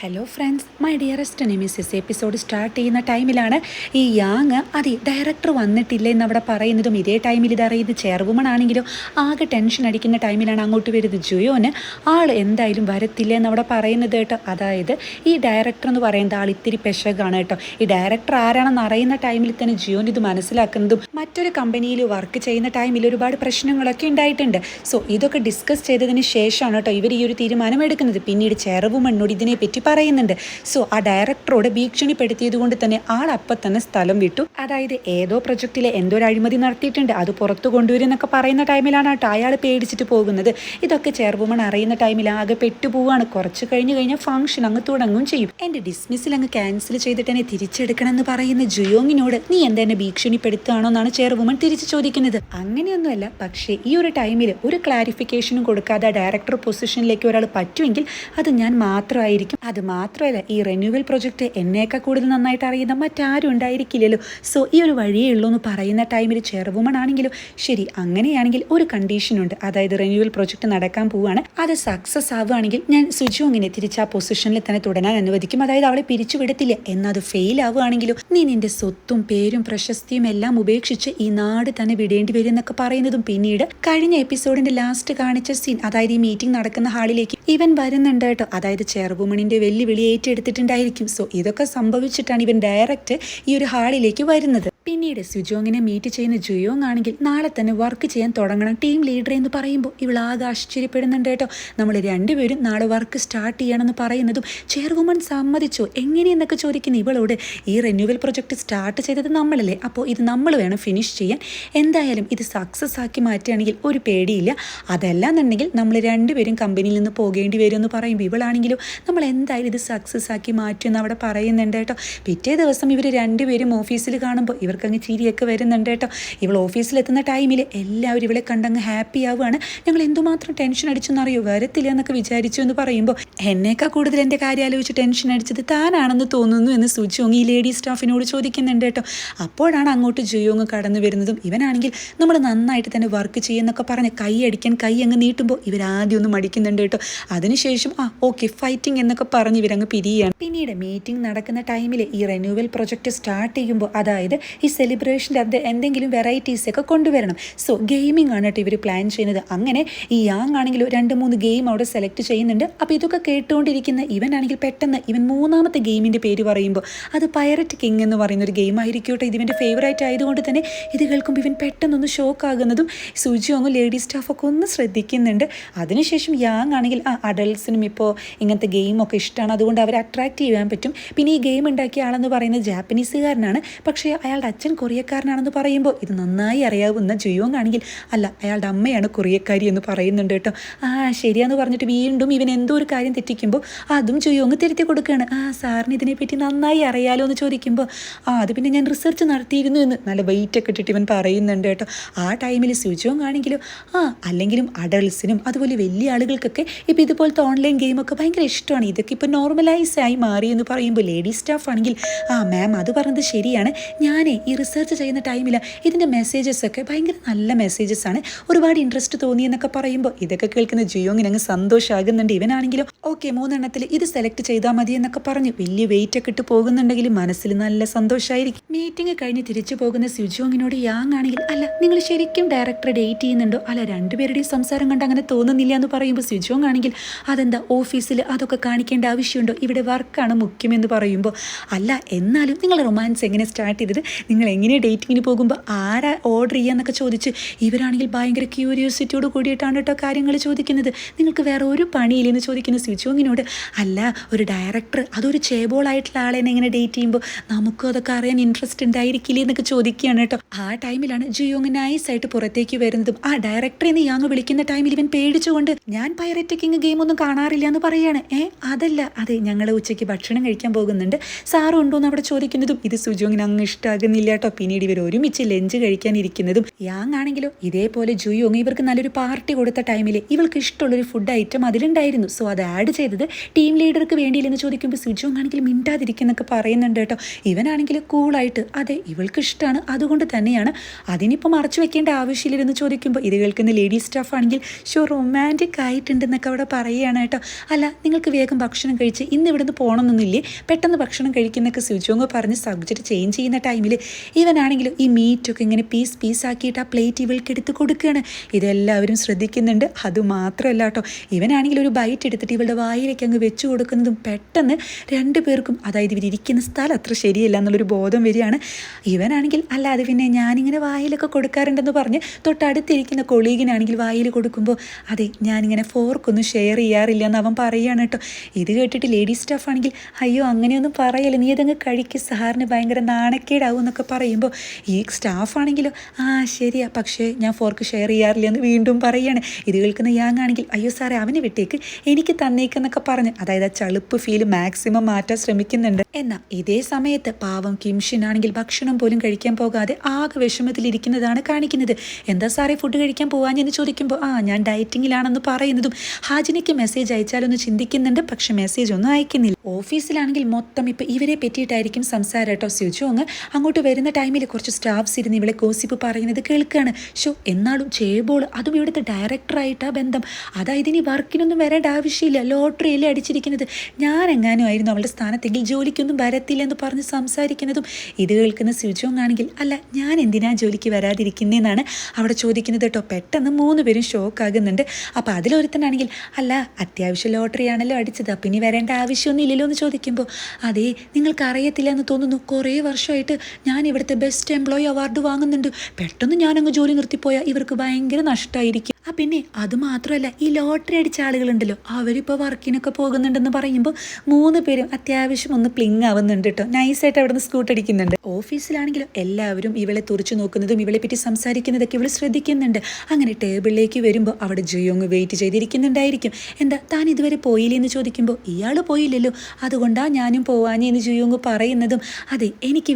Hello friends my dearest nemesis episode start ചെയ്യുന്ന ടൈമിലാണ് ഈ യാങ് അതെ ഡയറക്ടർ വന്നിട്ടില്ല എന്നവിടെ പറയുന്നതും ഇതേ ടൈമിൽ ഇത് അറിയുന്നത് ചെയർവുമൺ ആണെങ്കിലും ആകെ ടെൻഷൻ അടിക്കുന്ന ടൈമിലാണ് അങ്ങോട്ട് വരുന്നത് ജുയോന്. ആൾ എന്തായാലും വരത്തില്ല എന്നവിടെ പറയുന്നത് കേട്ടോ. അതായത് ഈ ഡയറക്ടർ എന്ന് പറയുന്നത് ആൾ ഇത്തിരി പെശകാണ് കേട്ടോ. ഈ ഡയറക്ടർ ആരാണെന്ന് അറിയുന്ന ടൈമിൽ തന്നെ ജിയോൻ ഇത് മനസ്സിലാക്കുന്നതും മറ്റൊരു കമ്പനിയിൽ വർക്ക് ചെയ്യുന്ന ടൈമിൽ ഒരുപാട് പ്രശ്നങ്ങളൊക്കെ ഉണ്ടായിട്ടുണ്ട്. സോ ഇതൊക്കെ ഡിസ്കസ് ചെയ്തതിന് ശേഷമാണ് കേട്ടോ ഇവർ ഈ ഒരു തീരുമാനം എടുക്കുന്നത്. പിന്നീട് ചെയർവുമണ്ണോട് ഇതിനെ പറ്റി പറയുന്നുണ്ട്. സോ ആ ഡയറക്ടറോട് ഭീഷണിപ്പെടുത്തിയത് കൊണ്ട് തന്നെ ആൾ അപ്പം തന്നെ സ്ഥലം വിട്ടു. അതായത് ഏതോ പ്രൊജക്റ്റിലെ എന്തോ ഒരു അഴിമതി നടത്തിയിട്ടുണ്ട്. അത് പുറത്തു കൊണ്ടുവരുന്നൊക്കെ പറയുന്ന ടൈമിലാണ് കേട്ടോ അയാൾ പേടിച്ചിട്ട് പോകുന്നത്. ഇതൊക്കെ ചെയർവുമൺ അറിയുന്ന ടൈമിൽ ആകെ പെട്ടുപോവാണ്. കുറച്ച് കഴിഞ്ഞ് കഴിഞ്ഞാൽ ഫംഗ്ഷൻ അങ്ങ് തുടങ്ങും ചെയ്യും. എന്റെ ഡിസ്മിസിൽ അങ്ങ് ക്യാൻസൽ ചെയ്തിട്ട് എന്നെ തിരിച്ചെടുക്കണം എന്ന് പറയുന്ന ജുയോങ്ങിനോട് നീ എന്താ എന്നെ ഭീഷണിപ്പെടുത്തുകയാണോ എന്നാണ് ചെയർവുമൺ തിരിച്ചു ചോദിക്കുന്നത്. അങ്ങനെയൊന്നുമല്ല. പക്ഷേ ഈ ഒരു ടൈമിൽ ഒരു ക്ലാരിഫിക്കേഷനും കൊടുക്കാതെ ഡയറക്ടർ പൊസിഷനിലേക്ക് ഒരാൾ പറ്റുമെങ്കിൽ അത് ഞാൻ മാത്രമായിരിക്കും. അത് മാത്രമല്ല ഈ റിന്യൂവൽ പ്രൊജക്റ്റ് എന്നേക്കാൾ കൂടുതൽ നന്നായിട്ട് അറിയുന്ന മറ്റാരും ഉണ്ടായിരിക്കില്ലല്ലോ. സോ ഈ ഒരു വഴിയേ ഉള്ളൂ എന്ന് പറയുന്ന ടൈമിൽ ചെയർവുമൺ ആണെങ്കിലും ശരി അങ്ങനെയാണെങ്കിൽ ഒരു കണ്ടീഷനുണ്ട് അതായത് റിന്യൂവൽ പ്രൊജക്റ്റ് നടക്കാൻ പോവുകയാണ്. അത് സക്സസ് ആവുകയാണെങ്കിൽ ഞാൻ സുജോങ്ങിനെ തിരിച്ച് ആ പൊസിഷനിൽ തന്നെ തുടരാൻ അനുവദിക്കും. അതായത് അവളെ പിരിച്ചുവിടത്തില്ല എന്നത് ഫെയിൽ ആവുകയാണെങ്കിലും നീ നിന്റെ സ്വത്തും പേരും പ്രശസ്തിയും എല്ലാം ഉപേക്ഷിച്ച് ഈ നാട് തന്നെ വിടേണ്ടി വരും എന്നൊക്കെ പറയുന്നതും പിന്നീട് കഴിഞ്ഞ എപ്പിസോഡിന്റെ ലാസ്റ്റ് കാണിച്ച സീൻ അതായത് ഈ മീറ്റിംഗ് നടക്കുന്ന ഹാളിലേക്ക് ഇവൻ വരുന്നുണ്ട് കേട്ടോ. അതായത് ചെയർവുമണിന്റെ വെല്ലുവിളി ഏറ്റെടുത്തിട്ടുണ്ടായിരിക്കും. സോ ഇതൊക്കെ സംഭവിച്ചിട്ടാണ് ഇവൻ ഡയറക്റ്റ് ഈ ഒരു ഹാളിലേക്ക് വരുന്നത്. പിന്നീട് സുജോങ്ങിനെ മീറ്റ് ചെയ്യുന്ന ജുയോങ് ആണെങ്കിൽ നാളെ തന്നെ വർക്ക് ചെയ്യാൻ തുടങ്ങണം. ടീം ലീഡർ എന്ന് പറയുമ്പോൾ ഇവൾ ആകെ ആശ്ചര്യപ്പെടുന്നുണ്ട് കേട്ടോ. നമ്മൾ രണ്ടുപേരും നാളെ വർക്ക് സ്റ്റാർട്ട് ചെയ്യണമെന്ന് പറയുന്നതും ചെയർവുമൺ സമ്മതിച്ചു? എങ്ങനെയെന്നൊക്കെ ചോദിക്കുന്ന ഇവളോട് ഈ റിന്യൂവൽ പ്രൊജക്റ്റ് സ്റ്റാർട്ട് ചെയ്തത് നമ്മളല്ലേ? അപ്പോൾ ഇത് നമ്മൾ വേണം ഫിനിഷ് ചെയ്യാൻ. എന്തായാലും ഇത് സക്സസ് ആക്കി മാറ്റുകയാണെങ്കിൽ ഒരു പേടിയില്ല. അതല്ലാന്നുണ്ടെങ്കിൽ നമ്മൾ രണ്ടുപേരും കമ്പനിയിൽ നിന്ന് പോകേണ്ടി വരും എന്ന് പറയുമ്പോൾ ഇവളാണെങ്കിലും നമ്മൾ എന്തായാലും ഇത് സക്സസ് ആക്കി മാറ്റുമെന്ന് അവിടെ പറയുന്നുണ്ട് കേട്ടോ. പിറ്റേ ദിവസം ഇവർ രണ്ടുപേരും ഓഫീസിൽ കാണുമ്പോൾ ഇവർക്കങ്ങ് ചിരിയൊക്കെ വരുന്നുണ്ട് കേട്ടോ. ഇവൾ ഓഫീസിലെത്തുന്ന ടൈമിൽ എല്ലാവരും ഇവളെ കണ്ടങ്ങ് ഹാപ്പി ആവുകയാണ് ഞങ്ങൾ എന്തുമാത്രം ടെൻഷൻ അടിച്ചെന്നറിയോ? വരത്തില്ല എന്നൊക്കെ വിചാരിച്ചു എന്ന് പറയുമ്പോൾ എന്നേക്കാൾ കൂടുതൽ എന്റെ കാര്യം ആലോചിച്ച് ടെൻഷൻ അടിച്ചത് താനാണെന്ന് തോന്നുന്നു എന്ന് സുജോങ് ഈ ലേഡി സ്റ്റാഫിനോട് ചോദിക്കുന്നുണ്ട് കേട്ടോ. അപ്പോഴാണ് അങ്ങോട്ട് ജുയോങ് കടന്നു വരുന്നതും ഇവനാണെങ്കിൽ നമ്മൾ നന്നായിട്ട് തന്നെ വർക്ക് ചെയ്യുന്നൊക്കെ പറഞ്ഞ് കൈ അടിക്കാൻ കൈ അങ്ങ് നീട്ടുമ്പോൾ ഇവരാദ്യം ഒന്ന് മടിക്കുന്നുണ്ട് കേട്ടോ. അതിനുശേഷം ആ ഓക്കെ ഫൈറ്റിംഗ് എന്നൊക്കെ പറഞ്ഞ് ഇവരങ്ങ് പിരിയാണ് പിന്നീട് മീറ്റിംഗ് നടക്കുന്ന ടൈമിൽ ഈ റിന്യൂവൽ പ്രൊജക്റ്റ് സ്റ്റാർട്ട് ചെയ്യുമ്പോൾ അതായത് സെലിബ്രേഷന്റെ അത് എന്തെങ്കിലും വെറൈറ്റീസ് ഒക്കെ കൊണ്ടുവരണം. സോ ഗെയിമിംഗ് ആണ് കേട്ടോ ഇവർ പ്ലാൻ ചെയ്യുന്നത്. അങ്ങനെ ഈ യാങ് ആണെങ്കിൽ രണ്ട് മൂന്ന് ഗെയിം അവിടെ സെലക്ട് ചെയ്യുന്നുണ്ട്. അപ്പോൾ ഇതൊക്കെ കേട്ടുകൊണ്ടിരിക്കുന്ന ഇവൻ ആണെങ്കിൽ പെട്ടെന്ന് ഇവൻ മൂന്നാമത്തെ ഗെയിമിന്റെ പേര് പറയുമ്പോൾ അത് പൈററ്റ് കിങ് എന്ന് പറയുന്ന ഒരു ഗെയിം ആയിരിക്കട്ടെ ഇത് ഇവന്റെ ഫേവറേറ്റ് ആയതുകൊണ്ട് തന്നെ ഇത് കേൾക്കുമ്പോൾ ഇവൻ പെട്ടെന്നൊന്ന് ഷോക്ക് ആകുന്നതും സുജിയോങ്ങും ലേഡി സ്റ്റാഫൊക്കെ ഒന്ന് ശ്രദ്ധിക്കുന്നുണ്ട്. അതിനുശേഷം യാങ് ആണെങ്കിൽ ആ അഡൾട്ട്സിനും ഇപ്പോൾ ഇങ്ങനത്തെ ഗെയിമൊക്കെ ഇഷ്ടമാണ് അതുകൊണ്ട് അവരെ അട്രാക്റ്റ് ചെയ്യാൻ പറ്റും. പിന്നെ ഈ ഗെയിം ഉണ്ടാക്കിയ ആളെന്ന് പറയുന്നത് ജാപ്പനീസുകാരനാണ് പക്ഷേ അയാളുടെ അച്ഛൻ കൊറിയക്കാരനാണെന്ന് പറയുമ്പോൾ ഇത് നന്നായി അറിയാവുന്ന ജുയോങ് ആണെങ്കിൽ അല്ല അയാളുടെ അമ്മയാണ് കൊറിയക്കാരി എന്ന് പറയുന്നുണ്ട് കേട്ടോ. ആ ശരിയാന്ന് പറഞ്ഞിട്ട് വീണ്ടും ഇവൻ എന്തോ ഒരു കാര്യം തെറ്റിക്കുമ്പോൾ അതും ജുയോങ് തിരുത്തി കൊടുക്കുകയാണ്. ആ സാറിന് ഇതിനെപ്പറ്റി നന്നായി അറിയാലോ എന്ന് ചോദിക്കുമ്പോൾ ആ അത് പിന്നെ ഞാൻ റിസർച്ച് നടത്തിയിരുന്നു എന്ന് നല്ല വെയിറ്റ് ഒക്കെ ഇട്ടിട്ട് ഇവൻ പറയുന്നുണ്ട് കേട്ടോ. ആ ടൈമിൽ സുജോങ് ആണെങ്കിലും ആ അല്ലെങ്കിലും അഡൾട്ട്സിനും അതുപോലെ വലിയ ആളുകൾക്കൊക്കെ ഇപ്പോൾ ഇതുപോലത്തെ ഓൺലൈൻ ഗെയിമൊക്കെ ഭയങ്കര ഇഷ്ടമാണ്. ഇതൊക്കെ ഇപ്പോൾ നോർമലൈസ് ആയി മാറി എന്ന് പറയുമ്പോൾ ലേഡീസ് സ്റ്റാഫ് ആണെങ്കിൽ ആ മാം അത് പറഞ്ഞത് ശരിയാണ്. ഞാനേ ഈ റിസർച്ച് ചെയ്യുന്ന ടൈമിൽ ഇതിന്റെ മെസ്സേജസ് ഒക്കെ ഭയങ്കര നല്ല മെസ്സേജസ് ആണ്. ഒരുപാട് ഇൻട്രസ്റ്റ് തോന്നി എന്നൊക്കെ പറയുമ്പോൾ ഇതൊക്കെ കേൾക്കുന്ന ജിയോങ്ങിന് അങ്ങ് സന്തോഷമാകുന്നുണ്ട് ഇവനാണെങ്കിലും ഓക്കെ മൂന്നെണ്ണത്തിൽ ഇത് സെലക്ട് ചെയ്താൽ മതി എന്നൊക്കെ പറഞ്ഞ് വലിയ വെയിറ്റ് ഒക്കെ ഇട്ട് പോകുന്നുണ്ടെങ്കിൽ മനസ്സിൽ നല്ല സന്തോഷമായിരിക്കും മീറ്റിംഗ് കഴിഞ്ഞ് തിരിച്ചു പോകുന്ന സുജോങ്ങിനോട് യാങ് ആണെങ്കിൽ അല്ല നിങ്ങൾ ശരിക്കും ഡയറക്ടറെ ഡേറ്റ് ചെയ്യുന്നുണ്ടോ? അല്ല രണ്ടുപേരുടെയും സംസാരം കണ്ട് അങ്ങനെ തോന്നുന്നില്ല എന്ന് പറയുമ്പോൾ സുജോങ് ആണെങ്കിൽ അതെന്താ ഓഫീസിൽ അതൊക്കെ കാണിക്കേണ്ട ആവശ്യമുണ്ടോ? ഇവിടെ വർക്കാണ് മുഖ്യമെന്ന് പറയുമ്പോൾ അല്ല എന്നാലും നിങ്ങൾ റൊമാൻസ് എങ്ങനെ സ്റ്റാർട്ട് ചെയ്തത്? നിങ്ങൾ എങ്ങനെ ഡേറ്റിങ്ങിന് പോകുമ്പോൾ ആരാ ഓർഡർ ചെയ്യാന്നൊക്കെ ചോദിച്ച് ഇവരാണെങ്കിൽ ഭയങ്കര ക്യൂരിയോസിറ്റിയോട് കൂടിയിട്ടാണ് കേട്ടോ കാര്യങ്ങൾ ചോദിക്കുന്നത്. നിങ്ങൾക്ക് വേറെ ഒരു പണിയില്ലെന്ന് ചോദിക്കുന്ന സ്വിച്ചോങ്ങിനോട് അല്ല ഒരു ഡയറക്ടർ അതൊരു ചേബോളായിട്ടുള്ള ആളെ എങ്ങനെ ഡേറ്റ് ചെയ്യുമ്പോൾ നമുക്കും അതൊക്കെ അറിയാൻ ഇൻട്രസ്റ്റ് ഉണ്ടായിരിക്കില്ലേ എന്നൊക്കെ ചോദിക്കുകയാണ് കേട്ടോ ആ ടൈമിലാണ് ജിയോങ് നൈസായിട്ട് പുറത്തേക്ക് വരുന്നതും. ആ ഡയറക്ടറെ എന്ന് യാങ് വിളിക്കുന്ന ടൈമിൽ ഇവൻ പേടിച്ചുകൊണ്ട് ഞാൻ പൈററ്റ് കിങ് ഗെയിം ഒന്നും കാണാറില്ല എന്ന് പറയാണ്. ഏ അതല്ല. അതെ ഞങ്ങൾ ഉച്ചയ്ക്ക് ഭക്ഷണം കഴിക്കാൻ പോകുന്നുണ്ട്. സാറുണ്ടോ എന്ന് അവിടെ ചോദിക്കുന്നതും ഇത് സുജോങ്ങിന് അങ്ങ് ഇഷ്ടമാകുന്നില്ല ഉണ്ടായിരുന്നില്ല കേട്ടോ. പിന്നീട് ഇവർ ഒരുമിച്ച് ലഞ്ച് കഴിക്കാനിരിക്കുന്നതും. യാങ് ആണെങ്കിലോ ഇതേപോലെ ജുയോങ് ഇവർക്ക് നല്ലൊരു പാർട്ടി കൊടുത്ത ടൈമിൽ ഇവൾക്ക് ഇഷ്ടമുള്ളൊരു ഫുഡ് ഐറ്റം അതിലുണ്ടായിരുന്നു. സോ അത് ആഡ് ചെയ്തത് ടീം ലീഡർക്ക് വേണ്ടിയില്ലെന്ന് ചോദിക്കുമ്പോൾ സുജോങ് ആണെങ്കിൽ മിണ്ടാതിരിക്കുന്നൊക്കെ പറയുന്നുണ്ട് കേട്ടോ. ഇവനാണെങ്കിൽ കൂളായിട്ട് അതെ ഇവൾക്ക് ഇഷ്ടമാണ് അതുകൊണ്ട് തന്നെയാണ്. അതിനിപ്പോൾ മറച്ചു വെക്കേണ്ട ആവശ്യമില്ലെന്ന് ചോദിക്കുമ്പോൾ ഇത് കേൾക്കുന്ന ലേഡീസ് സ്റ്റാഫ് ആണെങ്കിൽ ഷോ റൊമാന്റിക് ആയിട്ടുണ്ടെന്നൊക്കെ അവിടെ പറയുകയാണ് കേട്ടോ. അല്ല നിങ്ങൾക്ക് വേഗം ഭക്ഷണം കഴിച്ച് ഇന്ന് ഇവിടുന്ന് പോകണമെന്നൊന്നുമില്ലേ? പെട്ടെന്ന് ഭക്ഷണം കഴിക്കുന്നൊക്കെ സുജോങ് പറഞ്ഞ് സബ്ജക്റ്റ് ചേഞ്ച് ചെയ്യുന്ന ടൈമിൽ ഇവനാണെങ്കിലും ഈ മീറ്റൊക്കെ ഇങ്ങനെ പീസ് പീസ് ആക്കിയിട്ട് ആ പ്ലേറ്റ് ഇവൾക്ക് എടുത്ത് കൊടുക്കുകയാണ്. ഇതെല്ലാവരും ശ്രദ്ധിക്കുന്നുണ്ട്. അതുമാത്രമല്ല കേട്ടോ. ഇവനാണെങ്കിൽ ഒരു ബൈറ്റ് എടുത്തിട്ട് ഇവളുടെ വായിലേക്ക് അങ്ങ് വെച്ച് കൊടുക്കുന്നതും പെട്ടെന്ന് രണ്ടു പേർക്കും അതായത് ഇവരിയ്ക്കുന്ന സ്ഥലം അത്ര ശരിയല്ല എന്നുള്ളൊരു ബോധം വരികയാണ്. ഇവനാണെങ്കിൽ അല്ല പിന്നെ ഞാനിങ്ങനെ വായിലൊക്കെ കൊടുക്കാറുണ്ടെന്ന് പറഞ്ഞ് തൊട്ടടുത്തിരിക്കുന്ന കൊളീഗിനാണെങ്കിൽ വായിൽ കൊടുക്കുമ്പോൾ അതെ ഞാനിങ്ങനെ ഫോർക്കൊന്നും ഷെയർ ചെയ്യാറില്ല എന്ന് അവൻ പറയുകയാണ് കേട്ടോ. ഇത് കേട്ടിട്ട് ലേഡീസ് സ്റ്റാഫ് ആണെങ്കിൽ അയ്യോ അങ്ങനെയൊന്നും പറയല്ലേ. നീ അതങ്ങ് കഴിക്ക്. സാറിന് ഭയങ്കര നാണക്കേടാവും പറയുമ്പോൾ ഈ സ്റ്റാഫ് ആണെങ്കിലോ ആ ശരിയാ പക്ഷേ ഞാൻ ഫോർക്ക് ഷെയർ ചെയ്യാറില്ല എന്ന് വീണ്ടും പറയുകയാണ് ഇത് കേൾക്കുന്ന യാങ് ആണെങ്കിൽ അയ്യോ സാറേ അവന് വിട്ടേക്ക് എനിക്ക് തന്നേക്കെന്നൊക്കെ പറഞ്ഞ് അതായത് ആ ചളുപ്പ് ഫീൽ മാക്സിമം മാറ്റാൻ ശ്രമിക്കുന്നുണ്ട്. എന്നാൽ ഇതേ സമയത്ത് പാവം കിംഷിനാണെങ്കിൽ ഭക്ഷണം പോലും കഴിക്കാൻ പോകാതെ ആകെ വിഷമത്തിലിരിക്കുന്നതാണ് കാണിക്കുന്നത്. എന്താ സാറേ ഫുഡ് കഴിക്കാൻ പോവാഞ്ഞെന്ന് ചോദിക്കുമ്പോൾ ആ ഞാൻ ഡയറ്റിങ്ങിലാണെന്ന് പറയുന്നതും ഹാജിനിക്ക് മെസ്സേജ് അയച്ചാലൊന്ന് ചിന്തിക്കുന്നുണ്ട് പക്ഷെ മെസ്സേജ് ഒന്നും അയക്കുന്നില്ല. ഓഫീസിലാണെങ്കിൽ മൊത്തം ഇപ്പം ഇവരെ പറ്റിയിട്ടായിരിക്കും സംസാരം കേട്ടോ സ്വിജോങ് അങ്ങോട്ട് വരുന്ന ടൈമിൽ കുറച്ച് സ്റ്റാഫ്സ് ഇരുന്ന് ഇവളെ ഗോസിപ്പ് പറയുന്നത് കേൾക്കുകയാണ് ഷോ എന്നാലും ചേബോൾ അതും ഇവിടുത്തെ ഡയറക്ടറായിട്ടാ ബന്ധം. അതായത് ഇനി വർക്കിനൊന്നും വരേണ്ട ആവശ്യമില്ല. ലോട്ടറിയല്ലേ അടിച്ചിരിക്കുന്നത്. ഞാൻ എങ്ങാനും ആയിരുന്നു അവളുടെ സ്ഥാനത്തെങ്കിൽ ജോലിക്കൊന്നും വരത്തില്ല എന്ന് പറഞ്ഞ് സംസാരിക്കുന്നതും. ഇത് കേൾക്കുന്ന സ്വിജോങ് ആണെങ്കിൽ അല്ല ഞാൻ എന്തിനാ ജോലിക്ക് വരാതിരിക്കുന്നതെന്നാണ് അവിടെ ചോദിക്കുന്നത് കേട്ടോ. പെട്ടെന്ന് മൂന്ന് പേരും ഷോക്ക് ആകുന്നുണ്ട്. അപ്പോൾ അതിലൊരുത്തനാണെങ്കിൽ അല്ല അത്യാവശ്യം ലോട്ടറിയാണല്ലോ അടിച്ചത്. അപ്പം ഇനി വരേണ്ട ആവശ്യമൊന്നും ഇല്ലല്ലോ എന്ന് ചോദിക്കുമ്പോൾ അതെ നിങ്ങൾക്ക് അറിയത്തില്ല എന്ന് തോന്നുന്നു. കുറേ വർഷമായിട്ട് ഞാൻ ഇവിടുത്തെ ബെസ്റ്റ് എംപ്ലോയി അവാർഡ് വാങ്ങുന്നുണ്ട്. പെട്ടെന്ന് ഞാനങ്ങ് ജോലി നിർത്തിപ്പോയാൽ ഇവർക്ക് ഭയങ്കര നഷ്ടമായിരിക്കും ആ പിന്നെ അത് മാത്രമല്ല ഈ ലോട്ടറി അടിച്ച ആളുകളുണ്ടല്ലോ അവരിപ്പോൾ വർക്കിനൊക്കെ പോകുന്നുണ്ടെന്ന് പറയുമ്പോൾ മൂന്ന് പേരും അത്യാവശ്യം ഒന്ന് പ്ലിങ് ആവുന്നുണ്ട് കേട്ടോ നൈസായിട്ട് അവിടുന്ന് സ്കൂട്ട് അടിക്കുന്നുണ്ട്. ഓഫീസിലാണെങ്കിലും എല്ലാവരും ഇവളെ തുറച്ചു നോക്കുന്നതും ഇവളെ പറ്റി സംസാരിക്കുന്നതൊക്കെ ഇവൾ ശ്രദ്ധിക്കുന്നുണ്ട്. അങ്ങനെ ടേബിളിലേക്ക് വരുമ്പോൾ അവിടെ ജിയോങ് വെയിറ്റ് ചെയ്തിരിക്കുന്നുണ്ടായിരിക്കും. എന്താ താൻ ഇതുവരെ പോയില്ലേ എന്ന് ചോദിക്കുമ്പോൾ ഇയാൾ പോയില്ലല്ലോ. അതുകൊണ്ടാണ് ഞാനും പോവാനേ എന്ന് ജുയോങ് പറയുന്നതും അതെ എനിക്ക്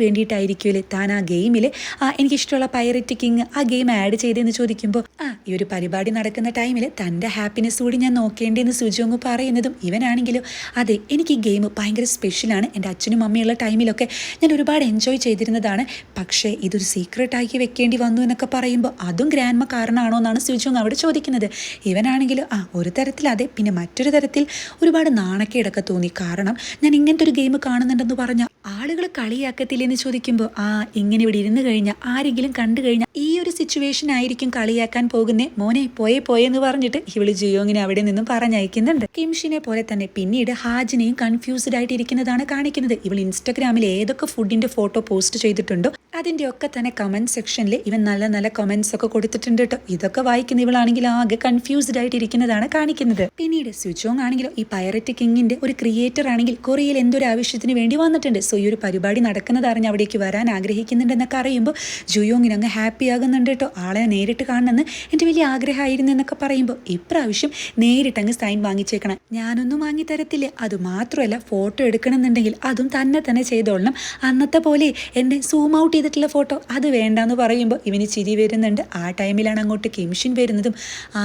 വേണ്ടിയിട്ടായിരിക്കുമല്ലേ താൻ ആ ഗെയിമിൽ ആ എനിക്കിഷ്ടമുള്ള പൈററ്റ് കിങ് ആ ഗെയിം ആഡ് ചെയ്തതെന്ന് ചോദിക്കുമ്പോൾ ആ ഈ ഒരു പരിപാടി നടക്കുന്ന ടൈമിൽ തന്റെ ഹാപ്പിനെസ് കൂടി ഞാൻ നോക്കേണ്ടതെന്ന് സുജോങ് പറയുന്നതും ഇവനാണെങ്കിലും അതെ എനിക്ക് ഈ ഗെയിം ഭയങ്കര സ്പെഷ്യലാണ് എന്റെ അച്ഛനും അമ്മയുള്ള ടൈമിലൊക്കെ ഞാൻ ഒരുപാട് എൻജോയ് ചെയ്തിരുന്നതാണ്. പക്ഷേ ഇതൊരു സീക്രട്ട് ആക്കി വെക്കേണ്ടി വന്നു എന്നൊക്കെ പറയുമ്പോൾ അതും ഗ്രാൻഡ്മ കാരണമാണോ എന്നാണ് സുജോങ് അവിടെ ചോദിക്കുന്നത്. ഇവനാണെങ്കിലും ആ ഒരു തരത്തിൽ അതെ പിന്നെ മറ്റൊരു തരത്തിൽ ഒരുപാട് നാണക്കേടൊക്കെ തോന്നി. കാരണം ഞാൻ ഇങ്ങനത്തെ ഒരു ഗെയിം കാണുന്നുണ്ടെന്ന് പറഞ്ഞ ആളുകൾ കളിയാക്കത്തില്ലെന്ന് ചോദിക്കുമ്പോൾ ആ ഇങ്ങനെ ഇവിടെ ഇരുന്ന് കഴിഞ്ഞാൽ ആരെങ്കിലും കണ്ടു കഴിഞ്ഞാൽ ഈ ഒരു സിറ്റുവേഷൻ ആയിരിക്കും കളിയാക്കാൻ പോകുന്നേ. മോനെ പോയെ പോയെന്ന് പറഞ്ഞിട്ട് ഇവൾ ജിയോങ്ങിനെ അവിടെ നിന്നും പറഞ്ഞയക്കുന്നുണ്ട്. കിംഷിനെ പോലെ തന്നെ പിന്നീട് ഹാജിനെയും കൺഫ്യൂസ്ഡ് ആയിട്ടിരിക്കുന്നതാണ് കാണിക്കുന്നത്. ഇവൾ ഇൻസ്റ്റാഗ്രാമിൽ ഏതൊക്കെ ഫുഡിന്റെ ഫോട്ടോ പോസ്റ്റ് ചെയ്തിട്ടുണ്ടോ അതിന്റെ ഒക്കെ തന്നെ കമന്റ് സെക്ഷനിൽ ഇവൻ നല്ല നല്ല കമന്റ്സ് ഒക്കെ കൊടുത്തിട്ടുണ്ട് കേട്ടോ ഇതൊക്കെ വായിക്കുന്ന ഇവളാണെങ്കിൽ ആകെ കൺഫ്യൂസ്ഡ് ആയിട്ടിരിക്കുന്നതാണ് കാണിക്കുന്നത്. പിന്നീട് സ്വിച്ചോങ് ആണെങ്കിലോ ഈ പൈററ്റ് കിങ്ങിന്റെ ഒരു ക്രിയേറ്റർ ആണെങ്കിൽ കൊറിയയിൽ എന്തൊരു ആവശ്യത്തിന് വേണ്ടി വന്നിട്ടുണ്ട്. സോ ഈ ഒരു പരിപാടി നടക്കുന്നത് അറിഞ്ഞ് അവിടേക്ക് വരാൻ ആഗ്രഹിക്കുന്നുണ്ടെന്നൊക്കെ അറിയുമ്പോൾ ജുയോങ്ങിന് അങ്ങ് ഹാപ്പി ആകുന്നുണ്ട് കേട്ടോ. ആളെ നേരിട്ട് കാണണമെന്ന് എന്റെ വലിയ ആഗ്രഹമായിരുന്നു എന്നൊക്കെ പറയുമ്പോൾ ഇപ്രാവശ്യം നേരിട്ട് അങ്ങ് സൈൻ വാങ്ങിച്ചേക്കണം. ഞാനൊന്നും വാങ്ങി തരത്തില്ല അത് മാത്രമല്ല ഫോട്ടോ എടുക്കണമെന്നുണ്ടെങ്കിൽ അതും തന്നെ തന്നെ ചെയ്തോളണം. അന്നത്തെ പോലെ എന്റെ സൂം ഔട്ട് ചെയ്തിട്ടുള്ള ഫോട്ടോ അത് വേണ്ടാന്ന് പറയുമ്പോൾ ഇവന് ചിരി വരുന്നുണ്ട്. ആ ടൈമിലാണ് അങ്ങോട്ട് കെമിഷൻ വരുന്നതും.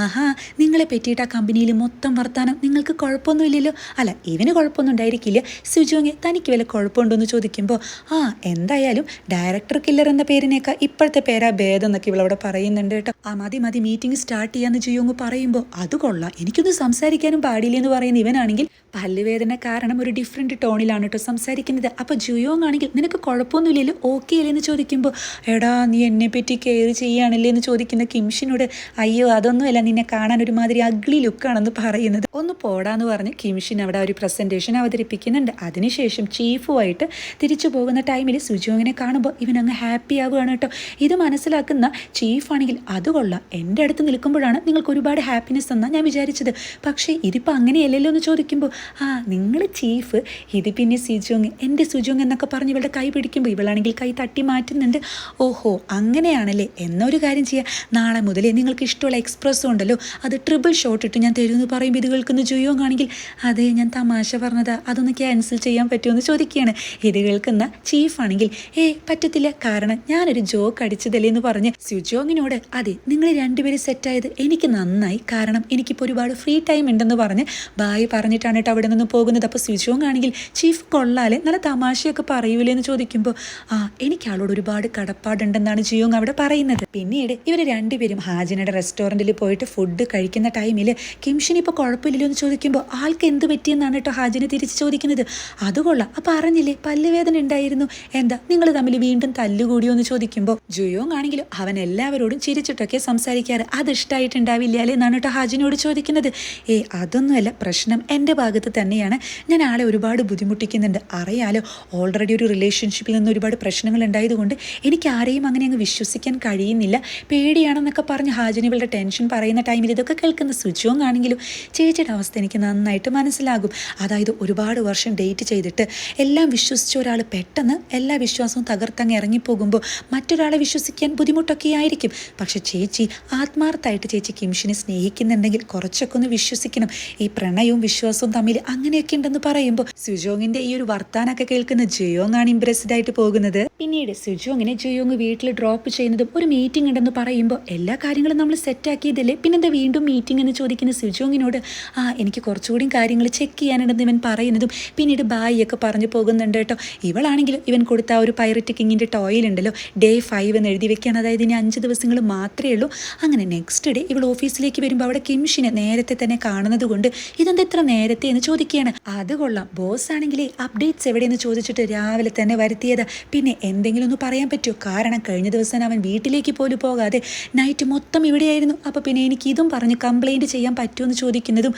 ആഹാ നിങ്ങളെ പറ്റിയിട്ട് ആ കമ്പനിയിൽ മൊത്തം വർത്താനം. നിങ്ങൾക്ക് കുഴപ്പമൊന്നുമില്ലല്ലോ. അല്ല ഇവന് കുഴപ്പമൊന്നും ഉണ്ടായിരിക്കില്ല. സുജോങ്ങെ തനിക്ക് വല്ല കുഴപ്പമുണ്ടോ എന്ന് ചോദിക്കുമ്പോൾ ആ എന്തായാലും ഡയറക്ടർ കില്ലർ എന്ന പേരിനേക്കാൾ ഇപ്പോഴത്തെ പേരാ ഭേദം എന്നൊക്കെ ഇവളവിടെ പറയുന്നുണ്ട് കേട്ടോ. ആ മതി മതി മീറ്റിംഗ് സ്റ്റാർട്ട് ചെയ്യാന്ന് ചെയ്യുമെന്ന് പറയുമ്പോൾ അത് കൊള്ളാം എനിക്കൊന്നും സംസാരിക്കാനും പാടില്ല എന്ന് പറയുന്ന ഇവനാണെങ്കിൽ പല്ലുവേദന കാരണം ഒരു ഡിഫറെന്റ് ടോണിലാണ് കേട്ടോ സംസാരിക്കുന്നത്. അപ്പോൾ ജുയോങ് ആണെങ്കിൽ നിനക്ക് കുഴപ്പമൊന്നുമില്ലല്ലോ? ഓക്കെ അല്ലേ എന്ന് ചോദിക്കുമ്പോൾ എടാ നീ എന്നെ പറ്റി കെയർ ചെയ്യുകയാണല്ലേ എന്ന് ചോദിക്കുന്ന കിംഷിനോട് അയ്യോ അതൊന്നുമല്ല നിന്നെ കാണാൻ ഒരുമാതിരി അഗ്ലി ലുക്കാണെന്ന് പറയുന്നത്. ഒന്ന് പോടാന്ന് പറഞ്ഞ് കിംഷിൻ അവിടെ ഒരു പ്രസന്റേഷൻ അവതരിപ്പിക്കുന്നുണ്ട്. അതിനുശേഷം ചീഫുമായിട്ട് തിരിച്ചു പോകുന്ന ടൈമിൽ സുജോങ്ങിനെ കാണുമ്പോൾ ഇവൻ അങ്ങ് ഹാപ്പി ആവുകയാണ് കേട്ടോ ഇത് മനസ്സിലാക്കുന്ന ചീഫാണെങ്കിൽ അത് കൊള്ളാം എന്റെ അടുത്ത് നിൽക്കുമ്പോഴാണ് നിങ്ങൾക്ക് ഒരുപാട് ഹാപ്പിനെസ് എന്നാണ് ഞാൻ വിചാരിച്ചത്. പക്ഷേ ഇതിപ്പോൾ അങ്ങനെയല്ലല്ലോ എന്ന് ചോദിക്കുമ്പോൾ ആ നിങ്ങൾ ചീഫ് ഇത് പിന്നെ സുജോങ് എന്റെ സുജോങ് എന്നൊക്കെ പറഞ്ഞ് ഇവളുടെ കൈ പിടിക്കുമ്പോൾ ഇവളാണെങ്കിൽ കൈ തട്ടി മാറ്റുന്നുണ്ട്. ഓഹോ അങ്ങനെയാണല്ലേ? എന്നൊരു കാര്യം ചെയ്യാം. നാളെ മുതലേ നിങ്ങൾക്ക് ഇഷ്ടമുള്ള എക്സ്പ്രസ് ഉണ്ടല്ലോ അത് ട്രിപ്പിൾ ഷോട്ട് ഇട്ട് ഞാൻ തരുമെന്ന് പറയുമ്പോൾ ഇത് കേൾക്കുന്ന ജുയോങ് ആണെങ്കിൽ അതെ ഞാൻ തമാശ പറഞ്ഞതാ അതൊന്ന് ക്യാൻസൽ ചെയ്യാൻ പറ്റുമെന്ന് ചോദിക്കുകയാണ്. ഇത് കേൾക്കുന്ന ചീഫാണെങ്കിൽ ഏ പറ്റത്തില്ല കാരണം ഞാനൊരു ജോക്ക് അടിച്ചതല്ലേ എന്ന് പറഞ്ഞ് സുജോങ്ങിനോട് അതെ നിങ്ങൾ രണ്ടുപേരും സെറ്റായത് എനിക്ക് നന്നായി കാരണം എനിക്കിപ്പോൾ ഒരുപാട് ഫ്രീ ടൈം ഉണ്ടെന്ന് പറഞ്ഞ് ബായ് പറഞ്ഞിട്ടാണ് കേട്ടോ അവിടെ നിന്ന് പോകുന്നത്. അപ്പോൾ സുജോങ് ആണെങ്കിൽ ചീഫ് കൊള്ളാലെ നല്ല തമാശയൊക്കെ പറയൂലേ എന്ന് ചോദിക്കുമ്പോൾ ആ എനിക്ക് ആളോട് ഒരുപാട് കടപ്പാടുണ്ടെന്നാണ് ജിയോങ് അവിടെ പറയുന്നത്. പിന്നീട് ഇവർ രണ്ടുപേരും ഹാജിനയുടെ റെസ്റ്റോറന്റിൽ പോയിട്ട് ഫുഡ് കഴിക്കുന്ന ടൈമിൽ കിംഷിന് ഇപ്പോൾ കുഴപ്പമില്ലല്ലോ എന്ന് ചോദിക്കുമ്പോൾ ആൾക്ക് എന്ത് പറ്റിയെന്നാണ് കേട്ടോ ഹാജിനെ തിരിച്ച് ചോദിക്കുന്നത്? അത് കൊള്ളാം. അപ്പം അറിഞ്ഞില്ലേ പല്ലുവേദന ഉണ്ടായിരുന്നു. എന്താ നിങ്ങൾ തമ്മിൽ വീണ്ടും തല്ലുകൂടിയോ എന്ന് ചോദിക്കുമ്പോൾ ജുയോങ് ആണെങ്കിലും അവൻ എല്ലാവരോടും ചിരിച്ചിട്ടൊക്കെ സംസാരിക്കാറ്. അത് ഇഷ്ടമായിട്ടുണ്ടാവില്ല അല്ലേ എന്നാണ് കേട്ടോ ഹാജിനോട് ചോദിക്കുന്നത്. ഏ അതൊന്നുമല്ല പ്രശ്നം എന്റെ ഭാഗത്ത് തന്നെയാണ്. ഞാൻ ആളെ ഒരുപാട് ബുദ്ധിമുട്ടിക്കുന്നുണ്ട്. അറിയാലോ ഓൾറെഡി ഒരു റിലേഷൻഷിപ്പിൽ നിന്ന് ഒരുപാട് പ്രശ്നങ്ങൾ ഉണ്ടായതുകൊണ്ട് എനിക്ക് ആരെയും അങ്ങനെ അങ്ങ് വിശ്വസിക്കാൻ കഴിയുന്നില്ല. പേടിയാണെന്നൊക്കെ പറഞ്ഞ് ഹാജനിവളുടെ ടെൻഷൻ പറയുന്ന ടൈമിൽ ഇതൊക്കെ കേൾക്കുന്ന സുജോങ് ആണെങ്കിലും ചേച്ചിയുടെ അവസ്ഥ എനിക്ക് നന്നായിട്ട് മനസ്സിലാകും. അതായത് ഒരുപാട് വർഷം ഡേറ്റ് ചെയ്തിട്ട് എല്ലാം വിശ്വസിച്ച ഒരാൾ പെട്ടെന്ന് എല്ലാ വിശ്വാസവും തകർത്തങ്ങ് ഇറങ്ങിപ്പോകുമ്പോൾ മറ്റൊരാളെ വിശ്വസിക്കാൻ ബുദ്ധിമുട്ടൊക്കെ ആയിരിക്കും. പക്ഷെ ചേച്ചി ആത്മാർത്ഥമായിട്ട് ചേച്ചി കിംഷിനെ സ്നേഹിക്കുന്നുണ്ടെങ്കിൽ കുറച്ചൊക്കെ ഒന്ന് വിശ്വസിക്കണം. ഈ പ്രണയവും വിശ്വാസവും തമ്മിൽ അങ്ങനെയൊക്കെ ഉണ്ടെന്ന് പറയുമ്പോൾ സുജോങ്ങിന്റെ ഈ ഒരു വർത്താനൊക്കെ കേൾക്കുന്ന ജയോങ് ആണ് ഇംപ്രസ്ഡ് ആയിട്ട് പോകുന്നത്. പിന്നീട് സുജോങ്ങിനെ ജയോങ് വീട്ടിൽ ഡ്രോപ്പ് ചെയ്യുന്നതും ഒരു മീറ്റിംഗ് ഉണ്ടെന്ന് പറയുമ്പോൾ എല്ലാ കാര്യങ്ങളും നമ്മൾ സെറ്റ് ആക്കിയതല്ലേ? പിന്നെന്താ വീണ്ടും മീറ്റിംഗ് എന്ന് ചോദിക്കുന്ന സുജോങ്ങിനോട് ആ എനിക്ക് കുറച്ചുകൂടി കാര്യങ്ങൾ ചെക്ക് ചെയ്യാനുണ്ടെന്ന് ഇവൻ പറയുന്നതും പിന്നീട് ബായി ഒക്കെ പറഞ്ഞു പോകുന്നുണ്ട് കേട്ടോ. ഇവളാണെങ്കിലും ഇവൻ കൊടുത്ത ആ ഒരു പൈററ്റ് കിങ്ങിന്റെ ടോയിൽ ഉണ്ടല്ലോ ഡേ ഫൈവ് എന്ന് എഴുതി വെക്കുകയാണ്. അതായത് ഇനി അഞ്ച് ദിവസങ്ങൾ മാത്രമേ ഉള്ളൂ. അങ്ങനെ നെക്സ്റ്റ് ഡേ ഇവൾ ഓഫീസിലേക്ക് വരുമ്പോൾ അവിടെ കിംഷിനെ നേരത്തെ തന്നെ കാണുന്നത് കൊണ്ട് ഇതെന്താ ഇത്ര നേരത്തെ എന്ന് ചോദിക്കുകയാണ്. അത് കൊള്ളാം. ബോസ് ആണെങ്കിൽ അപ്ഡേറ്റ്സ് എവിടെയെന്ന് ചോദിച്ചിട്ട് രാവിലെ തന്നെ വരുത്തിയത്. പിന്നെ എന്തെങ്കിലും ഒന്ന് പറയാൻ പറ്റുമോ? കാരണം കഴിഞ്ഞ ദിവസം അവൻ വീട്ടിലേക്ക് പോലും പോകാതെ നൈറ്റ് മൊത്തം ഇവിടെയായിരുന്നു. അപ്പോൾ പിന്നെ എനിക്ക് ഇതും പറഞ്ഞ് കംപ്ലൈന്റ് ചെയ്യാൻ പറ്റുമെന്ന് ചോദിക്കുന്നതും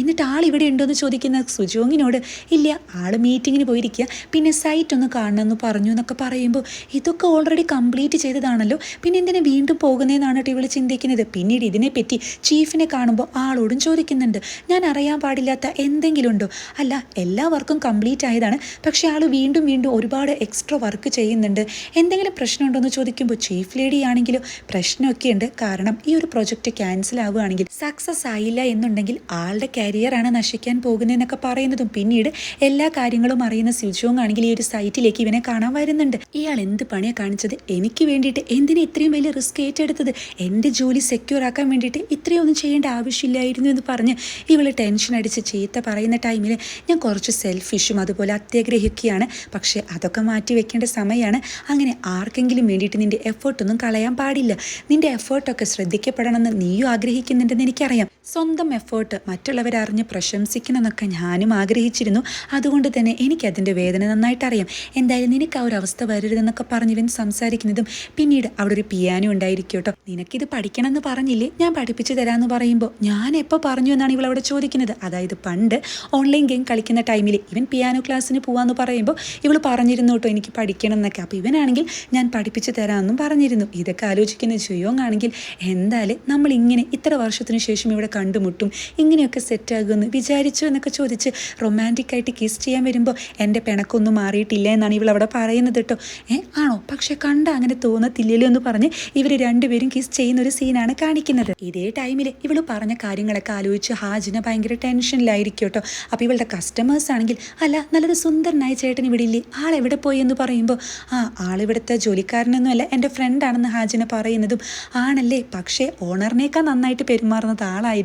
എന്നിട്ട് ആൾ ഇവിടെ ഉണ്ടോ എന്ന് ചോദിക്കുന്ന സുജോങ്ങിനോട് ഇല്ല ആൾ മീറ്റിങ്ങിന് പോയിരിക്കുക പിന്നെ സൈറ്റ് ഒന്ന് കാണണമെന്ന് പറഞ്ഞു എന്നൊക്കെ പറയുമ്പോൾ ഇതൊക്കെ ഓൾറെഡി കംപ്ലീറ്റ് ചെയ്തതാണല്ലോ. പിന്നെ എന്തിനാ വീണ്ടും പോകുന്നതെന്നാണ് കേട്ടോ ഇവൾ ചിന്തിക്കുന്നത്. പിന്നീട് ഇതിനെപ്പറ്റി ചീഫിനെ കാണുമ്പോൾ ആളോടും ചോദിക്കുന്നുണ്ട്. ഞാൻ അറിയാൻ പാടില്ലാത്ത എന്തെങ്കിലും ഉണ്ടോ അല്ല എല്ലാ വർക്കും കംപ്ലീറ്റ് ആയതാണ്. പക്ഷേ ആൾ വീണ്ടും വീണ്ടും ഒരുപാട് എക്സ്ട്രാ വർക്ക് ചെയ്യുന്നുണ്ട്. എന്തെങ്കിലും പ്രശ്നമുണ്ടോ എന്ന് ചോദിക്കുമ്പോൾ ചീഫ് ലേഡി ആണെങ്കിലും പ്രശ്നമൊക്കെ ഉണ്ട്. കാരണം ഈ ഒരു പ്രൊജക്റ്റ് ക്യാൻസൽ ആവുകയാണെങ്കിൽ സക്സസ് ആയില്ല എന്നുണ്ടെങ്കിൽ ആളുടെ കരിയറാണ് നശിക്കാൻ പോകുന്നതെന്നൊക്കെ പറയുന്നതും. പിന്നീട് എല്ലാ കാര്യങ്ങളും അറിയുന്ന സിജോങ് ആണെങ്കിൽ ഈ ഒരു സൈറ്റിലേക്ക് ഇവനെ കാണാൻ വരുന്നുണ്ട്. ഇയാൾ എന്ത് പണിയാണ് കാണിച്ചത്? എനിക്ക് വേണ്ടിയിട്ട് എന്തിനാ ഇത്രയും വലിയ റിസ്ക് ഏറ്റെടുത്തത്? എന്റെ ജോലി സെക്യൂർ ആക്കാൻ വേണ്ടിയിട്ട് ഇത്രയൊന്നും ചെയ്യേണ്ട ആവശ്യമില്ലായിരുന്നു എന്ന് പറഞ്ഞ് ഇവൾ ടെൻഷൻ അടിച്ച് ചീത്ത പറയുന്ന ടൈമിൽ ഞാൻ കുറച്ച് സെൽഫിഷും അതുപോലെ അത്യാഗ്രഹിക്കുകയാണ്. പക്ഷേ അതൊക്കെ മാറ്റി വെക്കേണ്ട സമയമാണ് അങ്ങനെ ആർക്കെങ്കിലും വേണ്ടിയിട്ട് നിന്റെ എഫേർട്ടൊന്നും കളയാൻ പാടില്ല. നിന്റെ എഫേർട്ടൊക്കെ ശ്രദ്ധിക്കപ്പെടണമെന്ന് നീയും ആഗ്രഹിക്കുന്നുണ്ടെന്ന് എനിക്കറിയാം. സ്വന്തം എഫേർട്ട് മറ്റുള്ളവർ അറിഞ്ഞ് പ്രശംസിക്കണമെന്നൊക്കെ ഞാനും ആഗ്രഹിച്ചിരുന്നു. അതുകൊണ്ട് തന്നെ എനിക്കതിന്റെ വേദന നന്നായിട്ട് അറിയാം എന്തായാലും നിനക്ക് ആ ഒരു അവസ്ഥ വരരുതെന്നൊക്കെ പറഞ്ഞ് ഇവൻ സംസാരിക്കുന്നതും പിന്നീട് അവിടെ ഒരു പിയാനോ ഉണ്ടായിരിക്കും കേട്ടോ. നിനക്കിത് പഠിക്കണം എന്ന് പറഞ്ഞില്ലേ? ഞാൻ പഠിപ്പിച്ചു തരാമെന്ന് പറയുമ്പോൾ ഞാൻ എപ്പോൾ പറഞ്ഞു എന്നാണ് ഇവൾ അവിടെ ചോദിക്കുന്നത്. അതായത് പണ്ട് ഓൺലൈൻ ഗെയിം കളിക്കുന്ന ടൈമിൽ ഇവൻ പിയാനോ ക്ലാസ്സിന് പോകാമെന്ന് പറയുമ്പോൾ ഇവൾ പറഞ്ഞിരുന്നു കേട്ടോ എനിക്ക് പഠിക്കണം എന്നൊക്കെ അപ്പോൾ ഇവനാണെങ്കിൽ ഞാൻ പഠിപ്പിച്ചു തരാമെന്നും പറഞ്ഞിരുന്നു. ഇതൊക്കെ ആലോചിക്കുന്ന ജുയോങ് എന്തായാലും നമ്മളിങ്ങനെ ഇത്ര വർഷത്തിന് ശേഷം ഇവിടെ കണ്ടുമുട്ടും. ഇങ്ങനെയൊക്കെ സെറ്റാകുമെന്ന് വിചാരിച്ചു എന്നൊക്കെ ചോദിച്ച് റൊമാന്റിക്കായിട്ട് കിസ് ചെയ്യാൻ വരുമ്പോൾ എന്റെ പിണക്കൊന്നും മാറിയിട്ടില്ല എന്നാണ് ഇവൾ അവിടെ പറയുന്നത് കേട്ടോ. ഏ ആണോ? പക്ഷെ കണ്ട അങ്ങനെ തോന്നത്തില്ലല്ലോ എന്ന് പറഞ്ഞ് ഇവർ രണ്ടുപേരും കിസ് ചെയ്യുന്ന ഒരു സീനാണ് കാണിക്കുന്നത്. ഇതേ ടൈമിൽ ഇവൾ പറഞ്ഞ കാര്യങ്ങളൊക്കെ ആലോചിച്ച് ഹാജിന ഭയങ്കര ടെൻഷനിലായിരിക്കും കേട്ടോ. അപ്പോൾ ഇവളുടെ കസ്റ്റമേഴ്സ് ആണെങ്കിൽ അല്ല നല്ലൊരു സുന്ദരനായ ചേട്ടൻ ഇവിടെ ഇല്ലേ? എവിടെ പോയി? എന്ന് പറയുമ്പോൾ ആ ആളിവിടുത്തെ ജോലിക്കാരനൊന്നുമല്ല എന്റെ ഫ്രണ്ടാണെന്ന് ഹാജിന പറയുന്നതും ആണല്ലേ. പക്ഷേ ഓണറിനേക്കാൾ നന്നായിട്ട് പെരുമാറുന്നത് ആളായിരുന്നു.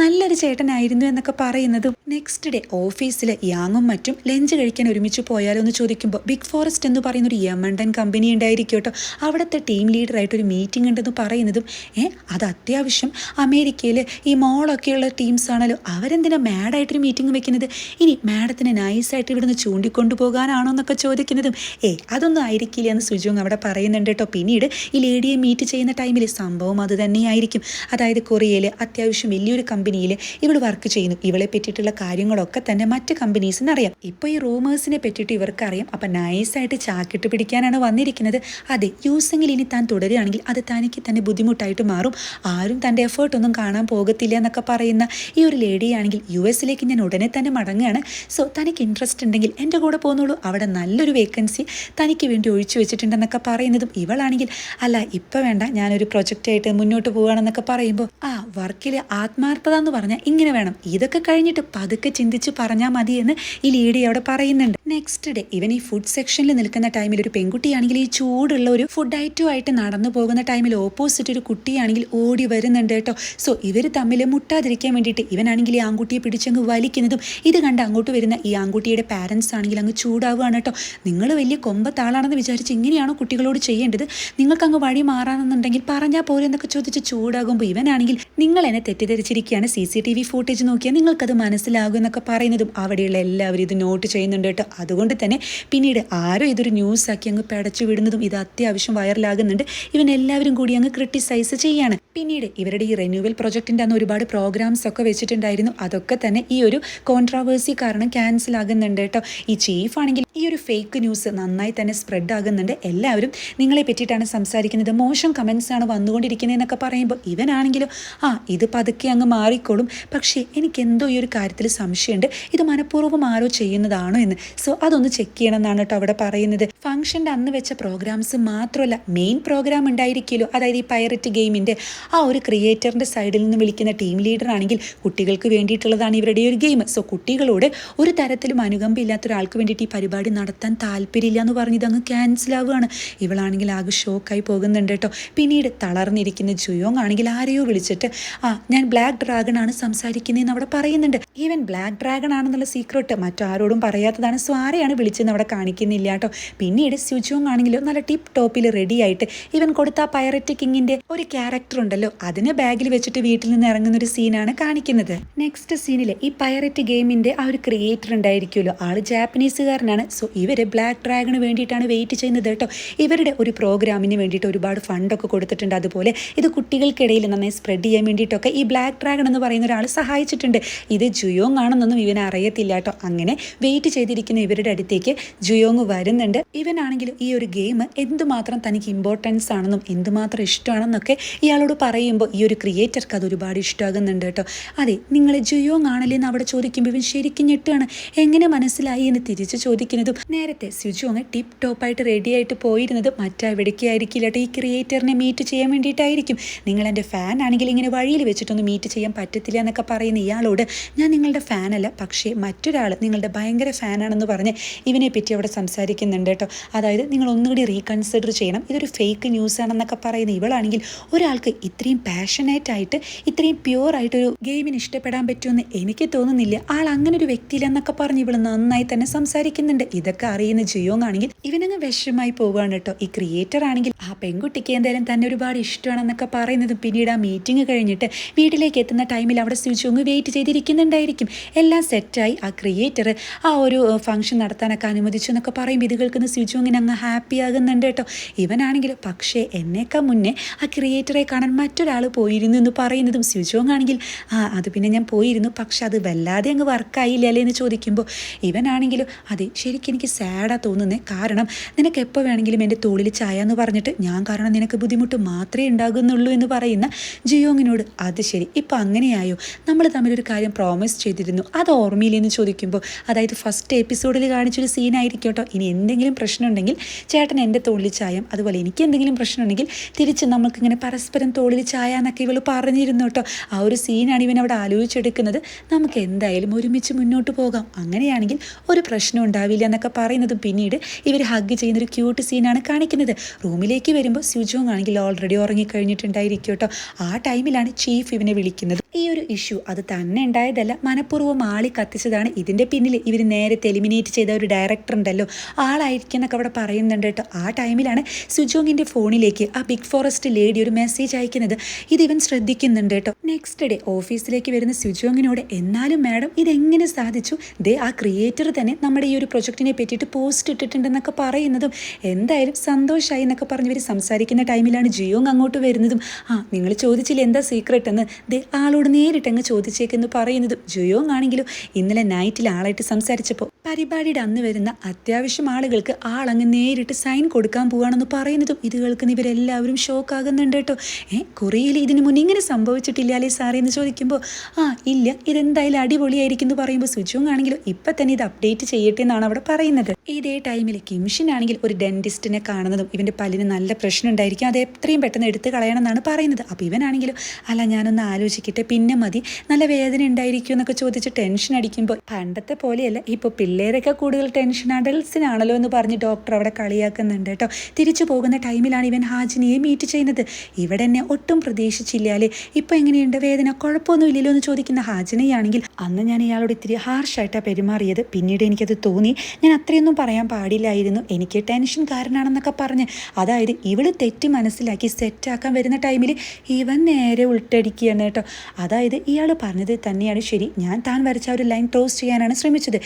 നല്ലൊരു ചേട്ടനായിരുന്നു എന്നൊക്കെ പറയുന്നത്. നെക്സ്റ്റ് ഡേ ഓഫീസിൽ യാങ്ങും മറ്റും ലഞ്ച് കഴിക്കാൻ ഒരുമിച്ച് പോയാലോ എന്ന് ചോദിക്കുമ്പോൾ ബിഗ് ഫോറസ്റ്റ് എന്ന് പറയുന്ന ഒരു യമണ്ടൻ കമ്പനി ഉണ്ടായിരിക്കും കേട്ടോ. അവിടുത്തെ ടീം ലീഡറായിട്ട് ഒരു മീറ്റിംഗ് ഉണ്ടെന്ന് പറയുന്നതും ഏ അത് അത്യാവശ്യം അമേരിക്കയിൽ ഈ മോളൊക്കെയുള്ള ടീംസ് ആണല്ലോ. അവരെന്തിനാ മാഡായിട്ടൊരു മീറ്റിംഗ് വെക്കുന്നത്? ഇനി മാഡത്തിന് നൈസായിട്ട് ഇവിടുന്ന് ചൂണ്ടിക്കൊണ്ടു പോകാനാണോ എന്നൊക്കെ ചോദിക്കുന്നതും ഏ അതൊന്നും ആയിരിക്കില്ല എന്ന് സുജോങ് അവിടെ പറയുന്നുണ്ട് കേട്ടോ. പിന്നീട് ഈ ലേഡിയെ മീറ്റ് ചെയ്യുന്ന ടൈമിൽ സംഭവം അത് തന്നെയായിരിക്കും. അതായത് കൊറിയയിൽ അത്യാവശ്യം വലിയൊരു കമ്പനിയിൽ ഇവൾ വർക്ക് ചെയ്യുന്നു. ഇവളെ പറ്റിയിട്ടുള്ള കാര്യങ്ങളൊക്കെ തന്നെ മറ്റ് കമ്പനീസിന് അറിയാം. ഇപ്പോൾ ഈ റൂമേഴ്സിനെ പറ്റിയിട്ട് ഇവർക്ക് അറിയാം അപ്പം നൈസായിട്ട് ചാക്കിട്ട് പിടിക്കാനാണ് വന്നിരിക്കുന്നത്. അതെ യൂസിങ്ങിൽ ഇനി താൻ തുടരുകയാണെങ്കിൽ അത് തനിക്ക് തന്നെ ബുദ്ധിമുട്ടായിട്ട് മാറും. ആരും തന്റെ എഫേർട്ട് ഒന്നും കാണാൻ പോകത്തില്ല എന്നൊക്കെ പറയുന്ന ഈ ഒരു ലേഡിയാണെങ്കിൽ യു എസിലേക്ക് ഞാൻ ഉടനെ തന്നെ മടങ്ങുകയാണ്. സോ തനിക്ക് ഇൻട്രസ്റ്റ് ഉണ്ടെങ്കിൽ എന്റെ കൂടെ പോകുന്നുള്ളൂ അവിടെ നല്ലൊരു വേക്കൻസി തനിക്ക് വേണ്ടി ഒഴിച്ചു വെച്ചിട്ടുണ്ടെന്നൊക്കെ പറയുന്നതും ഇവളാണെങ്കിൽ അല്ല ഇപ്പം വേണ്ട. ഞാനൊരു പ്രൊജക്റ്റായിട്ട് മുന്നോട്ട് പോവുകയാണെന്നൊക്കെ പറയുമ്പോൾ ആ വർക്കിൽ ആത്മാർത്ഥത എന്ന് പറഞ്ഞാൽ ഇങ്ങനെ വേണം. ഇതൊക്കെ കഴിഞ്ഞിട്ട് പതുക്കെ ചിന്തിച്ച് പറഞ്ഞാൽ മതി എന്ന് ഈ ലേഡി അവിടെ പറയുന്നുണ്ട്. നെക്സ്റ്റ് ഡേ ഇവൻ ഈ ഫുഡ് സെക്ഷനിൽ നിൽക്കുന്ന ടൈമിൽ ഒരു പെൺകുട്ടിയാണെങ്കിൽ ഈ ചൂടുള്ള ഒരു ഫുഡ് ഐറ്റമായിട്ട് നടന്നു പോകുന്ന ടൈമിൽ ഓപ്പോസിറ്റ് ഒരു കുട്ടിയാണെങ്കിൽ ഓടി വരുന്നുണ്ട് കേട്ടോ. സോ ഇവർ തമ്മിൽ മുട്ടാതിരിക്കാൻ വേണ്ടിയിട്ട് ഇവനാണെങ്കിൽ ഈ ആൺകുട്ടിയെ പിടിച്ചങ്ങ് വലിക്കുന്നതും ഇത് കണ്ട് അങ്ങോട്ട് വരുന്ന ഈ ആൺകുട്ടിയുടെ പാരൻസ് ആണെങ്കിൽ അങ്ങ് ചൂടാവുകയാണ് കേട്ടോ. നിങ്ങൾ വലിയ കൊമ്പത്താളാണെന്ന് വിചാരിച്ച് ഇങ്ങനെയാണോ കുട്ടികളോട് ചെയ്യേണ്ടത്? നിങ്ങൾക്ക് അങ്ങ് വഴി മാറാണെന്നുണ്ടെങ്കിൽ പറഞ്ഞാൽ പോരെ എന്നൊക്കെ ചോദിച്ച് ചൂടാകുമ്പോൾ ഇവനാണെങ്കിൽ നിങ്ങൾ എന്നെ തെറ്റിദ്ധരിച്ചിരിക്കുകയാണ് C C T V footage നോക്കിയാൽ നിങ്ങൾക്കത് മനസ്സിലാകും എന്നൊക്കെ പറയുന്നതും അവിടെയുള്ള എല്ലാവരും ഇത് നോട്ട് ചെയ്യുന്നുണ്ട് കേട്ടോ. അതുകൊണ്ട് തന്നെ പിന്നീട് ആരോ ഇതൊരു ന്യൂസാക്കി അങ്ങ് പടച്ചു വിടുന്നതും ഇത് അത്യാവശ്യം വൈറലാകുന്നുണ്ട് ഇവൻ എല്ലാവരും കൂടി അങ്ങ് ക്രിട്ടിസൈസ് ചെയ്യാണ് പിന്നീട് ഇവരുടെ ഈ റെന്യൂവൽ പ്രൊജക്റ്റിന്റെ അന്ന് ഒരുപാട് പ്രോഗ്രാംസ് ഒക്കെ വെച്ചിട്ടുണ്ടായിരുന്നു. അതൊക്കെ തന്നെ ഈ ഒരു കോൺട്രാവേഴ്സി കാരണം ക്യാൻസൽ ആകുന്നുണ്ട് കേട്ടോ. ഈ ചീഫ് ആണെങ്കിൽ ഈ ഒരു ഫേക്ക് ന്യൂസ് നന്നായി തന്നെ സ്പ്രെഡ് ആകുന്നുണ്ട്. എല്ലാവരും നിങ്ങളെ പറ്റിയിട്ടാണ് സംസാരിക്കുന്നത്. മോശം കമൻസ് ആണ് വന്നുകൊണ്ടിരിക്കുന്നതെന്നൊക്കെ പറയുമ്പോൾ ഇവനാണെങ്കിലും ആ ഇത് പതുക്കെ അങ്ങ് മാറിക്കോളും. പക്ഷേ എനിക്ക് എന്തോ ഈ ഒരു കാര്യത്തിൽ സംശയമുണ്ട്. ഇത് മനഃപൂർവം ആരോ ചെയ്യുന്നതാണോ എന്ന്. സോ അതൊന്ന് ചെക്ക് ചെയ്യണം എന്നാണ് കേട്ടോ അവിടെ പറയുന്നത്. ഫംഗ്ഷന്റെ അന്ന് വെച്ച പ്രോഗ്രാംസ് മാത്രമല്ല മെയിൻ പ്രോഗ്രാം ഉണ്ടായിരിക്കുമല്ലോ. അതായത് ഈ പൈററ്റ് ഗെയിമിന്റെ ആ ഒരു ക്രിയേറ്ററിന്റെ സൈഡിൽ നിന്ന് വിളിക്കുന്ന ടീം ലീഡർ ആണെങ്കിൽ കുട്ടികൾക്ക് വേണ്ടിയിട്ടുള്ളതാണ് ഇവരുടെ ഒരു ഗെയിം സോ കുട്ടികളോട് ഒരു തരത്തിലും അനുകമ്പ ഇല്ലാത്ത ഒരാൾക്ക് വേണ്ടിയിട്ട് ഈ പരിപാടി നടത്താൻ താല്പര്യമില്ല എന്ന് പറഞ്ഞത് അങ്ങ് ക്യാൻസൽ ആവുകയാണ്. ഇവളാണെങ്കിൽ ആകെ ഷോക്കായി പോകുന്നുണ്ട് കേട്ടോ. പിന്നീട് തളർന്നിരിക്കുന്ന ജുയോങ് ആണെങ്കിൽ ആരെയോ വിളിച്ചിട്ട് ആ ഞാൻ ബ്ലാക്ക് ഡ്രാഗൺ ആണ് സംസാരിക്കുന്നതെന്ന് അവിടെ പറയുന്നുണ്ട്. ഈവൻ ബ്ലാക്ക് ഡ്രാഗൺ ആണെന്നുള്ള സീക്രട്ട് മറ്റാരോടും പറയാത്തതാണ്. സോ ആരെയാണ് വിളിച്ചെന്ന് അവിടെ കാണിക്കുന്നില്ല കേട്ടോ. പിന്നീട് സ്യുജോങ് ആണെങ്കിലും നല്ല ടിപ്പ് ടോപ്പിൽ റെഡി ആയിട്ട് ഇവൻ കൊടുത്ത പൈററ്റ് കിങ്ങിന്റെ ഒരു ക്യാരക്ടർ ഉണ്ടല്ലോ. അതിനെ ബാഗിൽ വെച്ചിട്ട് വീട്ടിൽ നിന്ന് ഇറങ്ങുന്ന ഒരു സീനാണ് കാണിക്കുന്നത്. നെക്സ്റ്റ് സീനിൽ ഈ പൈററ്റ് ഗെയിമിന്റെ ആ ഒരു ക്രിയേറ്റർ ഉണ്ടായിരിക്കുമല്ലോ. ആൾ ജാപ്പനീസുകാരനാണ്. സോ ഇവർ ബ്ലാക്ക് ഡ്രാഗണ് വേണ്ടിയിട്ടാണ് വെയിറ്റ് ചെയ്യുന്നത് കേട്ടോ. ഇവരുടെ ഒരു പ്രോഗ്രാമിന് വേണ്ടിയിട്ട് ഒരുപാട് ഫണ്ടൊക്കെ കൊടുത്തിട്ടുണ്ട്. അതുപോലെ ഇത് കുട്ടികൾക്കിടയിൽ നന്നായി സ്പ്രെഡ് ചെയ്യാൻ വേണ്ടിയിട്ടൊക്കെ ഈ ബ്ലാക്ക് ഡ്രാഗൺ എന്ന് പറയുന്ന ഒരാൾ സഹായിച്ചിട്ടുണ്ട്. ഇത് ജുയോങ് ആണെന്നൊന്നും ഇവന് അറിയത്തില്ല കേട്ടോ. അങ്ങനെ വെയിറ്റ് ചെയ്തിരിക്കുന്ന ഇവരുടെ അടുത്തേക്ക് ജുയോങ് വരുന്നുണ്ട്. ഇവനാണെങ്കിലും ഈ ഒരു ഗെയിം എന്തുമാത്രം തനിക്ക് ഇമ്പോർട്ടൻസ് ആണെന്നും എന്തുമാത്രം ഇഷ്ടമാണെന്നൊക്കെ ഇയാളോട് പറയുമ്പോൾ ഈ ഒരു ക്രിയേറ്റർക്ക് അത് ഒരുപാട് ഇഷ്ടമാകുന്നുണ്ട് കേട്ടോ. അതെ നിങ്ങൾ ജുയോങ് ആണല്ലേ എന്ന് അവിടെ ചോദിക്കുമ്പോൾ ഇവൻ ശരിക്കും ഞെട്ടുകയാണ്. എങ്ങനെ മനസ്സിലായി എന്ന് തിരിച്ച് ചോദിക്കുന്നതും നേരത്തെ സുജോങ് ടിപ്പ് ടോപ്പായിട്ട് റെഡി ആയിട്ട് പോയിരുന്നത് മറ്റെവിടേക്കായിരിക്കില്ല കേട്ടോ. ഈ ക്രിയേറ്ററിനെ മീറ്റ് ചെയ്യാൻ വേണ്ടിയിട്ടായിരിക്കും. നിങ്ങൾ എന്റെ ഫാൻ ആണെങ്കിൽ ഇങ്ങനെ വഴിയിൽ വെച്ചിട്ടൊന്നും മീറ്റ് ചെയ്യാൻ പറ്റത്തില്ല എന്നൊക്കെ പറയുന്ന ഇയാളോട് ഞാൻ നിങ്ങളുടെ ഫാനല്ല പക്ഷേ മറ്റൊരാൾ നിങ്ങളുടെ ഭയങ്കര ഫാനാണെന്ന് പറഞ്ഞ് ഇവനെ പറ്റി അവിടെ സംസാരിക്കുന്നുണ്ട് കേട്ടോ. അതായത് നിങ്ങൾ ഒന്നുകൂടി റീകൺസിഡർ ചെയ്യണം. ഇതൊരു ഫേക്ക് ന്യൂസ് ആണെന്നൊക്കെ പറയുന്ന ഇവളാണെങ്കിൽ ഒരാൾക്ക് ഇത്രയും പാഷനേറ്റ് ആയിട്ട് ഇത്രയും പ്യുവർ ആയിട്ടൊരു ഗെയിമിന് ഇഷ്ടപ്പെടാൻ പറ്റുമെന്ന് എനിക്ക് തോന്നുന്നില്ല. ആൾ അങ്ങനെ ഒരു വ്യക്തിയില്ലെന്നൊക്കെ പറഞ്ഞ് ഇവൾ നന്നായി തന്നെ സംസാരിക്കുന്നുണ്ട്. ഇതൊക്കെ അറിയുന്ന ജിയോങ് ആണെങ്കിൽ ഇവനങ്ങ് വിഷമായി പോവുകയാണ് കേട്ടോ. ഈ ക്രിയേറ്റർ ആണെങ്കിൽ ആ പെൺകുട്ടിക്ക് എന്തായാലും തന്നെ ഒരുപാട് ഇഷ്ടമാണെന്നൊക്കെ പറയുന്നതും പിന്നീട് ആ മീറ്റിംഗ് കഴിഞ്ഞിട്ട് വീട്ടിലേക്ക് എത്തുന്ന ടൈമിൽ അവിടെ സ്വിച്ചോങ് വെയിറ്റ് ചെയ്തിരിക്കുന്നുണ്ടായിരിക്കും. എല്ലാം സെറ്റായി ആ ക്രിയേറ്റർ ആ ഒരു ഫംഗ്ഷൻ നടത്താനൊക്കെ അനുവദിച്ചു എന്നൊക്കെ പറയുമ്പോൾ ഇത് കേൾക്കുന്ന സ്വിച്ചുങ്ങിന് അങ്ങ് ഹാപ്പി ആകുന്നുണ്ട് കേട്ടോ. ഇവനാണെങ്കിൽ പക്ഷേ എന്നേക്കാൾ മുന്നേ ആ ക്രിയേറ്ററെ കാണാൻ മറ്റൊരാൾ പോയിരുന്നു എന്ന് പറയുന്നതും സ്വിച്ചുങ് ആണെങ്കിൽ ആ അത് പിന്നെ ഞാൻ പോയിരുന്നു. പക്ഷെ അത് വല്ലാതെ അങ്ങ് വർക്കായില്ല അല്ലേ? എന്ന് ചോദിക്കുമ്പോൾ ഇവനാണെങ്കിലും അതെ ശരിക്കും എനിക്ക് സാഡാ തോന്നുന്നേ. കാരണം നിനക്ക് എപ്പോൾ വേണമെങ്കിലും എന്റെ തോളിൽ ചായ എന്ന് പറഞ്ഞിട്ട് ഞാൻ കാരണം നിനക്ക് ബുദ്ധിമുട്ട് മാത്രമേ ഉണ്ടാകുന്നുള്ളൂ എന്ന് പറയുന്ന ജിയോങ്ങിനോട് അത് ശരി ഇപ്പം അങ്ങനെയായോ? നമ്മൾ തമ്മിലൊരു കാര്യം പ്രോമിസ് ചെയ്തിരുന്നു. അത് ഓർമ്മയില്ലെന്ന് ചോദിക്കുമ്പോൾ അതായത് ഫസ്റ്റ് എപ്പിസോഡിൽ കാണിച്ചൊരു സീനായിരിക്കും കേട്ടോ ഇനി എന്തെങ്കിലും പ്രശ്നമുണ്ടെങ്കിൽ ചേട്ടൻ എന്റെ തോളിൽ ചായം അതുപോലെ എനിക്ക് എന്തെങ്കിലും പ്രശ്നമുണ്ടെങ്കിൽ തിരിച്ച് നമുക്കിങ്ങനെ പരസ്പരം തോളിൽ ചായ എന്നൊക്കെ ഇവൾ പറഞ്ഞിരുന്നു കേട്ടോ. ആ ഒരു സീനാണ് ഇവൻ അവിടെ ആലോചിച്ചെടുക്കുന്നത്. നമുക്ക് എന്തായാലും ഒരുമിച്ച് മുന്നോട്ട് പോകാം. അങ്ങനെയാണെങ്കിൽ ഒരു പ്രശ്നം ഉണ്ടാവില്ല എന്നൊക്കെ പറയുന്നതും പിന്നീട് ഇവർ ഹഗ് ചെയ്യുന്ന ഒരു ക്യൂട്ട് സീനാണ് കാണിക്കുന്നത്. റൂമിലേക്ക് വരുമ്പോൾ സ്യുജോങ് ആണെങ്കിൽ ഓൾറെഡി ഉറങ്ങിക്കഴിഞ്ഞിട്ടുണ്ടായിരിക്കും കേട്ടോ. ആ ടൈമിലാണ് ചീഫ് ഇവനെ വിളിക്കുന്നത്. ഈ ഒരു ഇഷ്യൂ അത് തന്നെ ഉണ്ടായതല്ല. മനഃപൂർവം ആളി കത്തിച്ചതാണ്. ഇതിന്റെ പിന്നിൽ ഇവർ നേരത്തെ എലിമിനേറ്റ് ചെയ്ത ഒരു ഡയറക്ടർ ഉണ്ടല്ലോ. ആളായിരിക്കും എന്നൊക്കെ അവിടെ പറയുന്നുണ്ട് കേട്ടോ. ആ ടൈമിലാണ് സുജോങ്ങിന്റെ ഫോണിലേക്ക് ആ ബിഗ് ഫോറസ്റ്റ് ലേഡി ഒരു മെസ്സേജ് അയക്കുന്നത്. ഇത് ഇവൻ ശ്രദ്ധിക്കുന്നുണ്ട് കേട്ടോ. നെക്സ്റ്റ് ഡേ ഓഫീസിലേക്ക് വരുന്ന സുജോങ്ങിനോട് എന്നാലും മാഡം ഇതെങ്ങനെ സാധിച്ചു? ദേ ആ ക്രിയേറ്റർ തന്നെ നമ്മുടെ ഈ ഒരു പ്രൊജക്റ്റിനെ പറ്റിയിട്ട് പോസ്റ്റ് ഇട്ടിട്ടുണ്ടെന്നൊക്കെ പറയുന്നതും എന്തായാലും സന്തോഷമായി എന്നൊക്കെ പറഞ്ഞ് ഇവർ സംസാരിക്കുന്ന ടൈമിലാണ് ജിയോങ് അങ്ങോട്ട് വരുന്നതും. ആ നിങ്ങൾ ചോദിച്ചില്ല എന്താ സീക്രട്ട് എന്ന്? ദേ ആളോട് നേരിട്ട് അങ്ങ് ചോദിച്ചേക്കെന്ന് പറയുന്നതും. ജുയോങ് ആണെങ്കിലും ഇന്നലെ നൈറ്റിൽ ആളായിട്ട് സംസാരിച്ചപ്പോൾ പരിപാടിയുടെ അന്ന് വരുന്ന അത്യാവശ്യം ആളുകൾക്ക് ആളങ്ങ് നേരിട്ട് സൈൻ കൊടുക്കാൻ പോവാണെന്ന് പറയുന്നതും ഇത് കേൾക്കുന്ന ഇവരെല്ലാവരും ഷോക്ക് ആകുന്നുണ്ട് കേട്ടോ. ഏ കൊറിയയിൽ ഇതിന് മുന്നേ ഇങ്ങനെ സംഭവിച്ചിട്ടില്ല അല്ലേ സാറേ എന്ന് ചോദിക്കുമ്പോൾ ആ ഇല്ല ഇതെന്തായാലും അടിപൊളിയായിരിക്കും എന്ന് പറയുമ്പോൾ സുജോങ് ആണെങ്കിലും ഇപ്പം തന്നെ ഇത് അപ്ഡേറ്റ് ചെയ്യട്ടെ എന്നാണ് അവിടെ പറയുന്നത്. ഇതേ ടൈമിൽ കിംഷിൻ ആണെങ്കിൽ ഒരു ഡെന്റിസ്റ്റിനെ കാണുന്നതും ഇവന്റെ പല്ലിന് നല്ല പ്രശ്നം ഉണ്ടായിരിക്കും. അത് എത്രയും പെട്ടെന്ന് എടുത്ത് കളയണം എന്നാണ് പറയുന്നത്. അപ്പോൾ ഇവനാണെങ്കിലും അല്ല ഞാനൊന്ന് ആലോചിക്കട്ടെ പിന്നെ മതി. നല്ല വേദന ഉണ്ടായിരിക്കും എന്നൊക്കെ ചോദിച്ച് ടെൻഷൻ അടിക്കുമ്പോൾ പണ്ടത്തെ പോലെയല്ല ഇപ്പോൾ പിള്ളേരൊക്കെ കൂടുതൽ ടെൻഷൻ അഡൽസിനാണല്ലോ എന്ന് പറഞ്ഞ് ഡോക്ടർ അവിടെ കളിയാക്കുന്നുണ്ട് കേട്ടോ. തിരിച്ചു പോകുന്ന ടൈമിലാണ് ഇവൻ ഹാജിനിയെ മീറ്റ് ചെയ്യുന്നത്. ഇവിടെ എന്നെ ഒട്ടും പ്രതീക്ഷിച്ചില്ലാലേ ഇപ്പോൾ എങ്ങനെയുണ്ട്? വേദന? കുഴപ്പമൊന്നും ഇല്ലല്ലോ എന്ന് ചോദിക്കുന്ന ഹാജിനയാണെങ്കിൽ അന്ന് ഞാൻ ഇയാളോട് ഇത്തിരി ഹാർഷായിട്ടാണ് പെരുമാറിയത്. പിന്നീട് എനിക്കത് തോന്നി. ഞാൻ അത്രയൊന്നും പറയാൻ പാടില്ലായിരുന്നു. എനിക്ക് ടെൻഷൻ കാരനാണെന്നൊക്കെ പറഞ്ഞ്. അതായത് ഇവൾ തെറ്റ് മനസ്സിലാക്കി സെറ്റാക്കാൻ വരുന്ന ടൈമിൽ ഇവൻ നേരെ ഉൾട്ടടിക്കുകയാണ് കേട്ടോ. അതായത് ഇയാൾ പറഞ്ഞത് തന്നെയാണ് ശരി. ഞാൻ താൻ വരച്ച ഒരു ലൈൻ ക്രോസ് ചെയ്യാനാണ് ശ്രമിച്ചത്.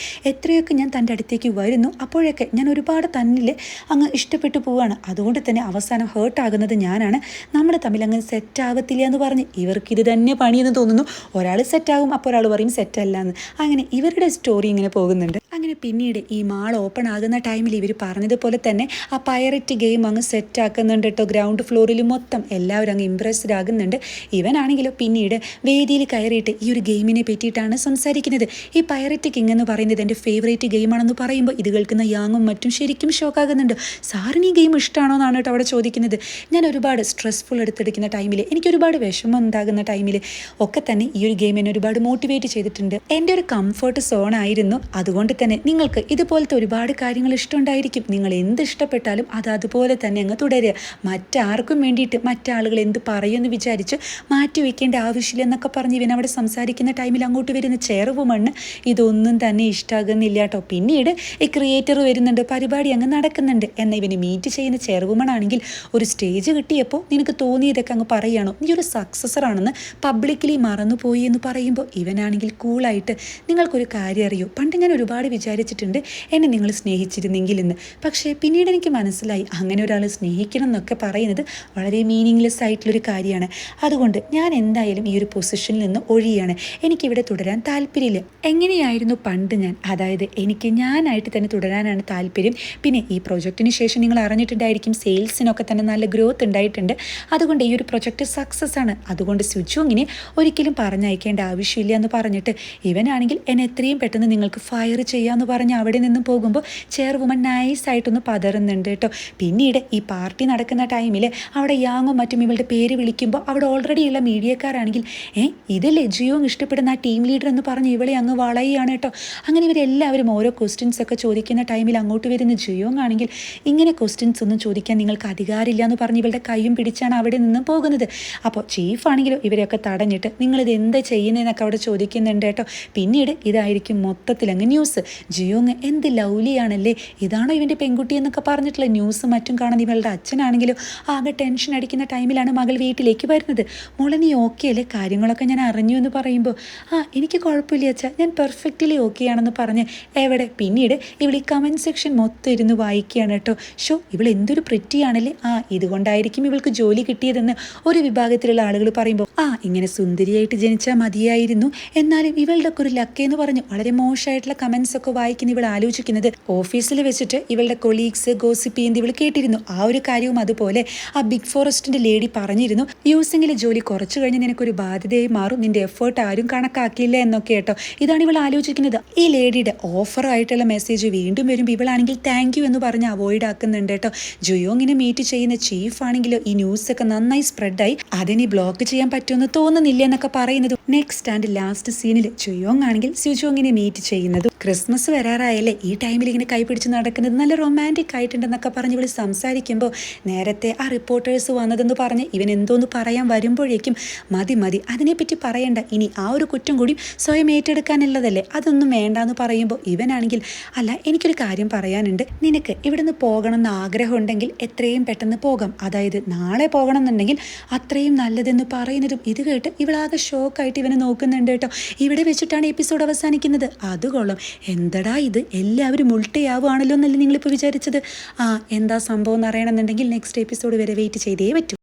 എത്രയൊക്കെ ഞാൻ തന്റെ അടുത്തേക്ക് വരുന്നു. അപ്പോഴൊക്കെ ഞാൻ ഒരുപാട് തന്നിൽ അങ്ങ് ഇഷ്ടപ്പെട്ടു പോവുകയാണ് അതുകൊണ്ട് തന്നെ അവസാനം ഹേർട്ടാകുന്നത് ഞാനാണ്. നമ്മൾ തമ്മിൽ അങ്ങ് സെറ്റ് ആവത്തില്ല എന്ന് പറഞ്ഞ് ഇവർക്ക് ഇത് തന്നെ പണിയെന്ന് തോന്നുന്നു. ഒരാൾ സെറ്റാകും അപ്പോൾ ഒരാൾ പറയും സെറ്റല്ല എന്ന്. അങ്ങനെ ഇവരുടെ സ്റ്റോറി ഇങ്ങനെ പോകുന്നുണ്ട്. അങ്ങനെ പിന്നീട് ഈ മാൾ ഓപ്പൺ ആകുന്ന ടൈമിൽ ഇവർ പറഞ്ഞതുപോലെ തന്നെ ആ പയററ്റ് ഗെയിം അങ്ങ് സെറ്റ് ആക്കുന്നുണ്ട് കേട്ടോ ഗ്രൗണ്ട് ഫ്ലോറിൽ മൊത്തം എല്ലാവരും അങ്ങ് ഇമ്പ്രസ്ഡ് ആകുന്നുണ്ട്. ഇവനാണെങ്കിലോ പിന്നീട് വേദിയിൽ കയറിയിട്ട് ഈ ഒരു ഗെയിമിനെ പറ്റിയിട്ടാണ് സംസാരിക്കുന്നത്. ഈ പയററ്റ് കിങ് എന്ന് പറയുന്നത് എന്റെ ഫേവറേറ്റ് ഗെയിമാണെന്ന് പറയുമ്പോൾ ഇത് കേൾക്കുന്ന യാങ്ങും മറ്റും ശരിക്കും ഷോക്കാകുന്നുണ്ട് സാറിന് ഈ ഗെയിം ഇഷ്ടമാണോ എന്നാണ് കേട്ടോ അവിടെ ചോദിക്കുന്നത്. ഞാൻ ഒരുപാട് സ്ട്രെസ്ഫുൾ എടുത്തെടുക്കുന്ന ടൈമിൽ എനിക്ക് ഒരുപാട് വിഷമം ഉണ്ടാകുന്ന ടൈമിൽ ഒക്കെ തന്നെ ഈ ഒരു ഗെയിം എന്നെ ഒരുപാട് മോട്ടിവേറ്റ് ചെയ്തിട്ടുണ്ട്. എന്റെ ഒരു കംഫർട്ട് സോൺ ആയിരുന്നു. അതുകൊണ്ട് നിങ്ങൾക്ക് ഇതുപോലത്തെ ഒരുപാട് കാര്യങ്ങൾ ഇഷ്ടമുണ്ടായിരിക്കും. നിങ്ങൾ എന്ത് ഇഷ്ടപ്പെട്ടാലും അത് അതുപോലെ തന്നെ അങ്ങ് തുടരുക. മറ്റാർക്കും വേണ്ടിയിട്ട് മറ്റാളുകൾ എന്ത് പറയുമെന്ന് വിചാരിച്ച് മാറ്റി വയ്ക്കേണ്ട ആവശ്യമില്ല എന്നൊക്കെ പറഞ്ഞ് ഇവൻ അവിടെ സംസാരിക്കുന്ന ടൈമിൽ അങ്ങോട്ട് വരുന്ന ചെറുവ് മണ്ണ് ഇതൊന്നും തന്നെ ഇഷ്ടമാകുന്നില്ല കേട്ടോ. പിന്നീട് ഈ ക്രിയേറ്റർ വരുന്നുണ്ട്. പരിപാടി അങ്ങ് നടക്കുന്നുണ്ട്. എന്നാൽ ഇവന് മീറ്റ് ചെയ്യുന്ന ചെറുവുമണാണെങ്കിൽ ഒരു സ്റ്റേജ് കിട്ടിയപ്പോൾ നിനക്ക് തോന്നിയതൊക്കെ അങ്ങ് പറയുകയാണോ? നീ ഒരു സക്സസർ ആണെന്ന് പബ്ലിക്കലി മറന്നുപോയി എന്ന് പറയുമ്പോൾ ഇവനാണെങ്കിൽ കൂളായിട്ട് നിങ്ങൾക്കൊരു കാര്യം അറിയോ. പണ്ട് ഞാൻ ഒരുപാട് വിചാരിച്ചിട്ടുണ്ട്. എന്നെ നിങ്ങൾ സ്നേഹിച്ചിരുന്നെങ്കിൽ എന്ന് പക്ഷേ പിന്നീട് എനിക്ക് മനസ്സിലായി അങ്ങനെ ഒരാൾ സ്നേഹിക്കണം എന്നൊക്കെ പറയുന്നത് വളരെ മീനിങ്ലെസ് ആയിട്ടുള്ളൊരു കാര്യമാണ്. അതുകൊണ്ട് ഞാൻ എന്തായാലും ഈ ഒരു പൊസിഷനിൽ നിന്ന് ഒഴിയാണ്. എനിക്കിവിടെ തുടരാൻ താല്പര്യമില്ല. എങ്ങനെയായിരുന്നു പണ്ട് ഞാൻ? അതായത് എനിക്ക് ഞാനായിട്ട് തന്നെ തുടരാനാണ് താല്പര്യം. പിന്നെ ഈ പ്രൊജക്റ്റിന് ശേഷം നിങ്ങൾ അറിഞ്ഞിട്ടുണ്ടായിരിക്കും സെയിൽസിനൊക്കെ തന്നെ നല്ല ഗ്രോത്ത് ഉണ്ടായിട്ടുണ്ട്. അതുകൊണ്ട് ഈ ഒരു പ്രൊജക്റ്റ് സക്സസ് ആണ്. അതുകൊണ്ട് സുജുങ്ങിനെ ഒരിക്കലും പറഞ്ഞയക്കേണ്ട ആവശ്യമില്ല എന്ന് പറഞ്ഞിട്ട് ഇവനാണെങ്കിൽ എന്നെ എത്രയും പെട്ടെന്ന് നിങ്ങൾക്ക് ഫയർ ചെയ്യാമെന്ന് പറഞ്ഞ് അവിടെ നിന്നും പോകുമ്പോൾ ചെയർവുമൻ നൈസായിട്ടൊന്ന് പതറുന്നുണ്ട് കേട്ടോ. പിന്നീട് ഈ പാർട്ടി നടക്കുന്ന ടൈമിൽ അവിടെ യാങ്ങും മറ്റും ഇവളുടെ പേര് വിളിക്കുമ്പോൾ അവിടെ ഓൾറെഡി ഉള്ള മീഡിയക്കാരാണെങ്കിൽ ഏ ഇതല്ലേ ജിയോങ് ഇഷ്ടപ്പെടുന്ന ആ ടീം ലീഡർ എന്ന് പറഞ്ഞ് ഇവളെ അങ്ങ് വളയുകയാണ് കേട്ടോ. അങ്ങനെ ഇവരെല്ലാവരും ഓരോ ക്വസ്റ്റ്യൻസ് ഒക്കെ ചോദിക്കുന്ന ടൈമിൽ അങ്ങോട്ട് വരുന്ന ജിയോങ് ആണെങ്കിൽ ഇങ്ങനെ ക്വസ്റ്റ്യൻസ് ഒന്നും ചോദിക്കാൻ നിങ്ങൾക്ക് അധികാരമില്ല എന്ന് പറഞ്ഞ് ഇവളുടെ കൈയും പിടിച്ചാണ് അവിടെ നിന്നും പോകുന്നത്. അപ്പോൾ ചീഫ് ആണെങ്കിലും ഇവരെയൊക്കെ തടഞ്ഞിട്ട് നിങ്ങളിത് എന്താ ചെയ്യുന്നതെന്നൊക്കെ അവിടെ ചോദിക്കുന്നുണ്ട് കേട്ടോ. പിന്നീട് ഇതായിരിക്കും മൊത്തത്തിൽ അങ്ങ് ന്യൂസ് ജിയോങ് എന്ത് ലൗലിയാണല്ലേ? ഇതാണോ ഇവന്റെ പെൺകുട്ടി എന്നൊക്കെ പറഞ്ഞിട്ടുള്ള ന്യൂസ് മറ്റും കാണുന്ന ഇവളുടെ അച്ഛനാണെങ്കിലും ആകെ ടെൻഷൻ അടിക്കുന്ന ടൈമിലാണ് മകൾ വീട്ടിലേക്ക് വരുന്നത്. മോളെ നീ ഓക്കെ അല്ലേ? കാര്യങ്ങളൊക്കെ ഞാൻ അറിഞ്ഞു എന്ന് പറയുമ്പോൾ ആ എനിക്ക് കുഴപ്പമില്ല അച്ഛാ. ഞാൻ പെർഫെക്റ്റ്ലി ഓക്കെ ആണെന്ന് പറഞ്ഞ് എവിടെ? പിന്നീട് ഇവൾ ഈ കമന്റ് സെക്ഷൻ മൊത്തം ഇരുന്ന് വായിക്കുകയാണ് കേട്ടോ. ഷോ ഇവൾ എന്തൊരു പ്രിറ്റിയാണല്ലേ ആ ഇതുകൊണ്ടായിരിക്കും ഇവൾക്ക് ജോലി കിട്ടിയതെന്ന് ഒരു വിഭാഗത്തിലുള്ള ആളുകൾ പറയുമ്പോൾ ആ ഇങ്ങനെ സുന്ദരിയായിട്ട് ജനിച്ചാൽ മതിയായിരുന്നു. എന്നാലും ഇവളുടെ ഒക്കെ ഒരു ലക്ക് എന്ന് പറഞ്ഞു വളരെ മോശമായിട്ടുള്ള കമൻസ് ഒക്കെ വായിക്കുന്ന ഇവൾ ആലോചിക്കുന്നത്. ഓഫീസിൽ വെച്ചിട്ട് ഇവളുടെ കൊളീഗ്സ് ഗോസിപ്പ് ചെയ്യുന്നത് ഇവൾ കേട്ടിരുന്നു. ആ ഒരു കാര്യവും അതുപോലെ ആ ബിഗ് ഫോറസ്റ്റിന്റെ ലേഡി പറഞ്ഞിരുന്നു. യൂസിങ്ങിലെ ജോലി കുറച്ചു കഴിഞ്ഞ് നിനക്കൊരു ബാധ്യതയായി മാറും. നിന്റെ എഫേർട്ട് ആരും കണക്കാക്കിയില്ല എന്നൊക്കെ കേട്ടോ. ഇതാണ് ഇവൾ ആലോചിക്കുന്നത്. ഈ ലേഡിയുടെ ഓഫറായിട്ടുള്ള മെസ്സേജ് വീണ്ടും വരുമ്പോൾ ഇവളാണെങ്കിൽ താങ്ക് യു എന്ന് പറഞ്ഞ് അവോയ്ഡ് ആക്കുന്നുണ്ട് കേട്ടോ. ജുയോങ്ങിനെ മീറ്റ് ചെയ്യുന്ന ചീഫ് ആണെങ്കിലോ ഈ ന്യൂസ് ഒക്കെ നന്നായി സ്പ്രെഡായി അതിനെ ബ്ലോക്ക് ചെയ്യാൻ പറ്റുമെന്ന് തോന്നുന്നില്ല എന്നൊക്കെ പറയുന്നത്. നെക്സ്റ്റ് ആൻഡ് ലാസ്റ്റ് സീനിൽ ജുയോങ് ആണെങ്കിൽ സുജോങ്ങിനെ മീറ്റ് ചെയ്യുന്നതും. ക്രിസ്മസ് വരാറായല്ലേ? ഈ ടൈമിൽ ഇങ്ങനെ കൈപിടിച്ച് നടക്കുന്നത് നല്ല റൊമാന്റിക് ആയിട്ടുണ്ടെന്നൊക്കെ പറഞ്ഞ് ഇവൾ സംസാരിക്കുമ്പോൾ നേരത്തെ ആ റിപ്പോർട്ടേഴ്സ് വന്നതെന്ന് പറഞ്ഞ് ഇവൻ എന്തോന്ന് പറയാൻ വരുമ്പോഴേക്കും മതി മതി അതിനെപ്പറ്റി പറയണ്ട. ഇനി ആ ഒരു കുറ്റം കൂടി സ്വയം ഏറ്റെടുക്കാനുള്ളതല്ലേ? അതൊന്നും വേണ്ട എന്ന് പറയുമ്പോൾ ഇവനാണെങ്കിൽ അല്ല എനിക്കൊരു കാര്യം പറയാനുണ്ട്. നിനക്ക് ഇവിടുന്ന് പോകണം എന്ന് ആഗ്രഹമുണ്ടെങ്കിൽ എത്രയും പെട്ടെന്ന് പോകാം. അതായത് നാളെ പോകണം എന്നുണ്ടെങ്കിൽ അത്രയും നല്ലതെന്ന് പറയുന്നതും ഇത് കേട്ട് ഇവളാകെ ഷോക്കായിട്ട് ഇവനെ നോക്കുന്നുണ്ട് കേട്ടോ. ഇവിടെ വെച്ചിട്ടാണ് എപ്പിസോഡ് അവസാനിക്കുന്നത്. അത് കൊള്ളും. എന്തടാ ഇത്? എല്ലാവരും ഉൾട്ടയാവുകയാണല്ലോ എന്നല്ലേ നിങ്ങളിപ്പോൾ വിചാരിച്ചത്? ആ എന്താ സംഭവം എന്ന് അറിയണമെന്നുണ്ടെങ്കിൽ നെക്സ്റ്റ് എപ്പിസോഡ് വരെ വെയിറ്റ് ചെയ്തേ പറ്റൂ.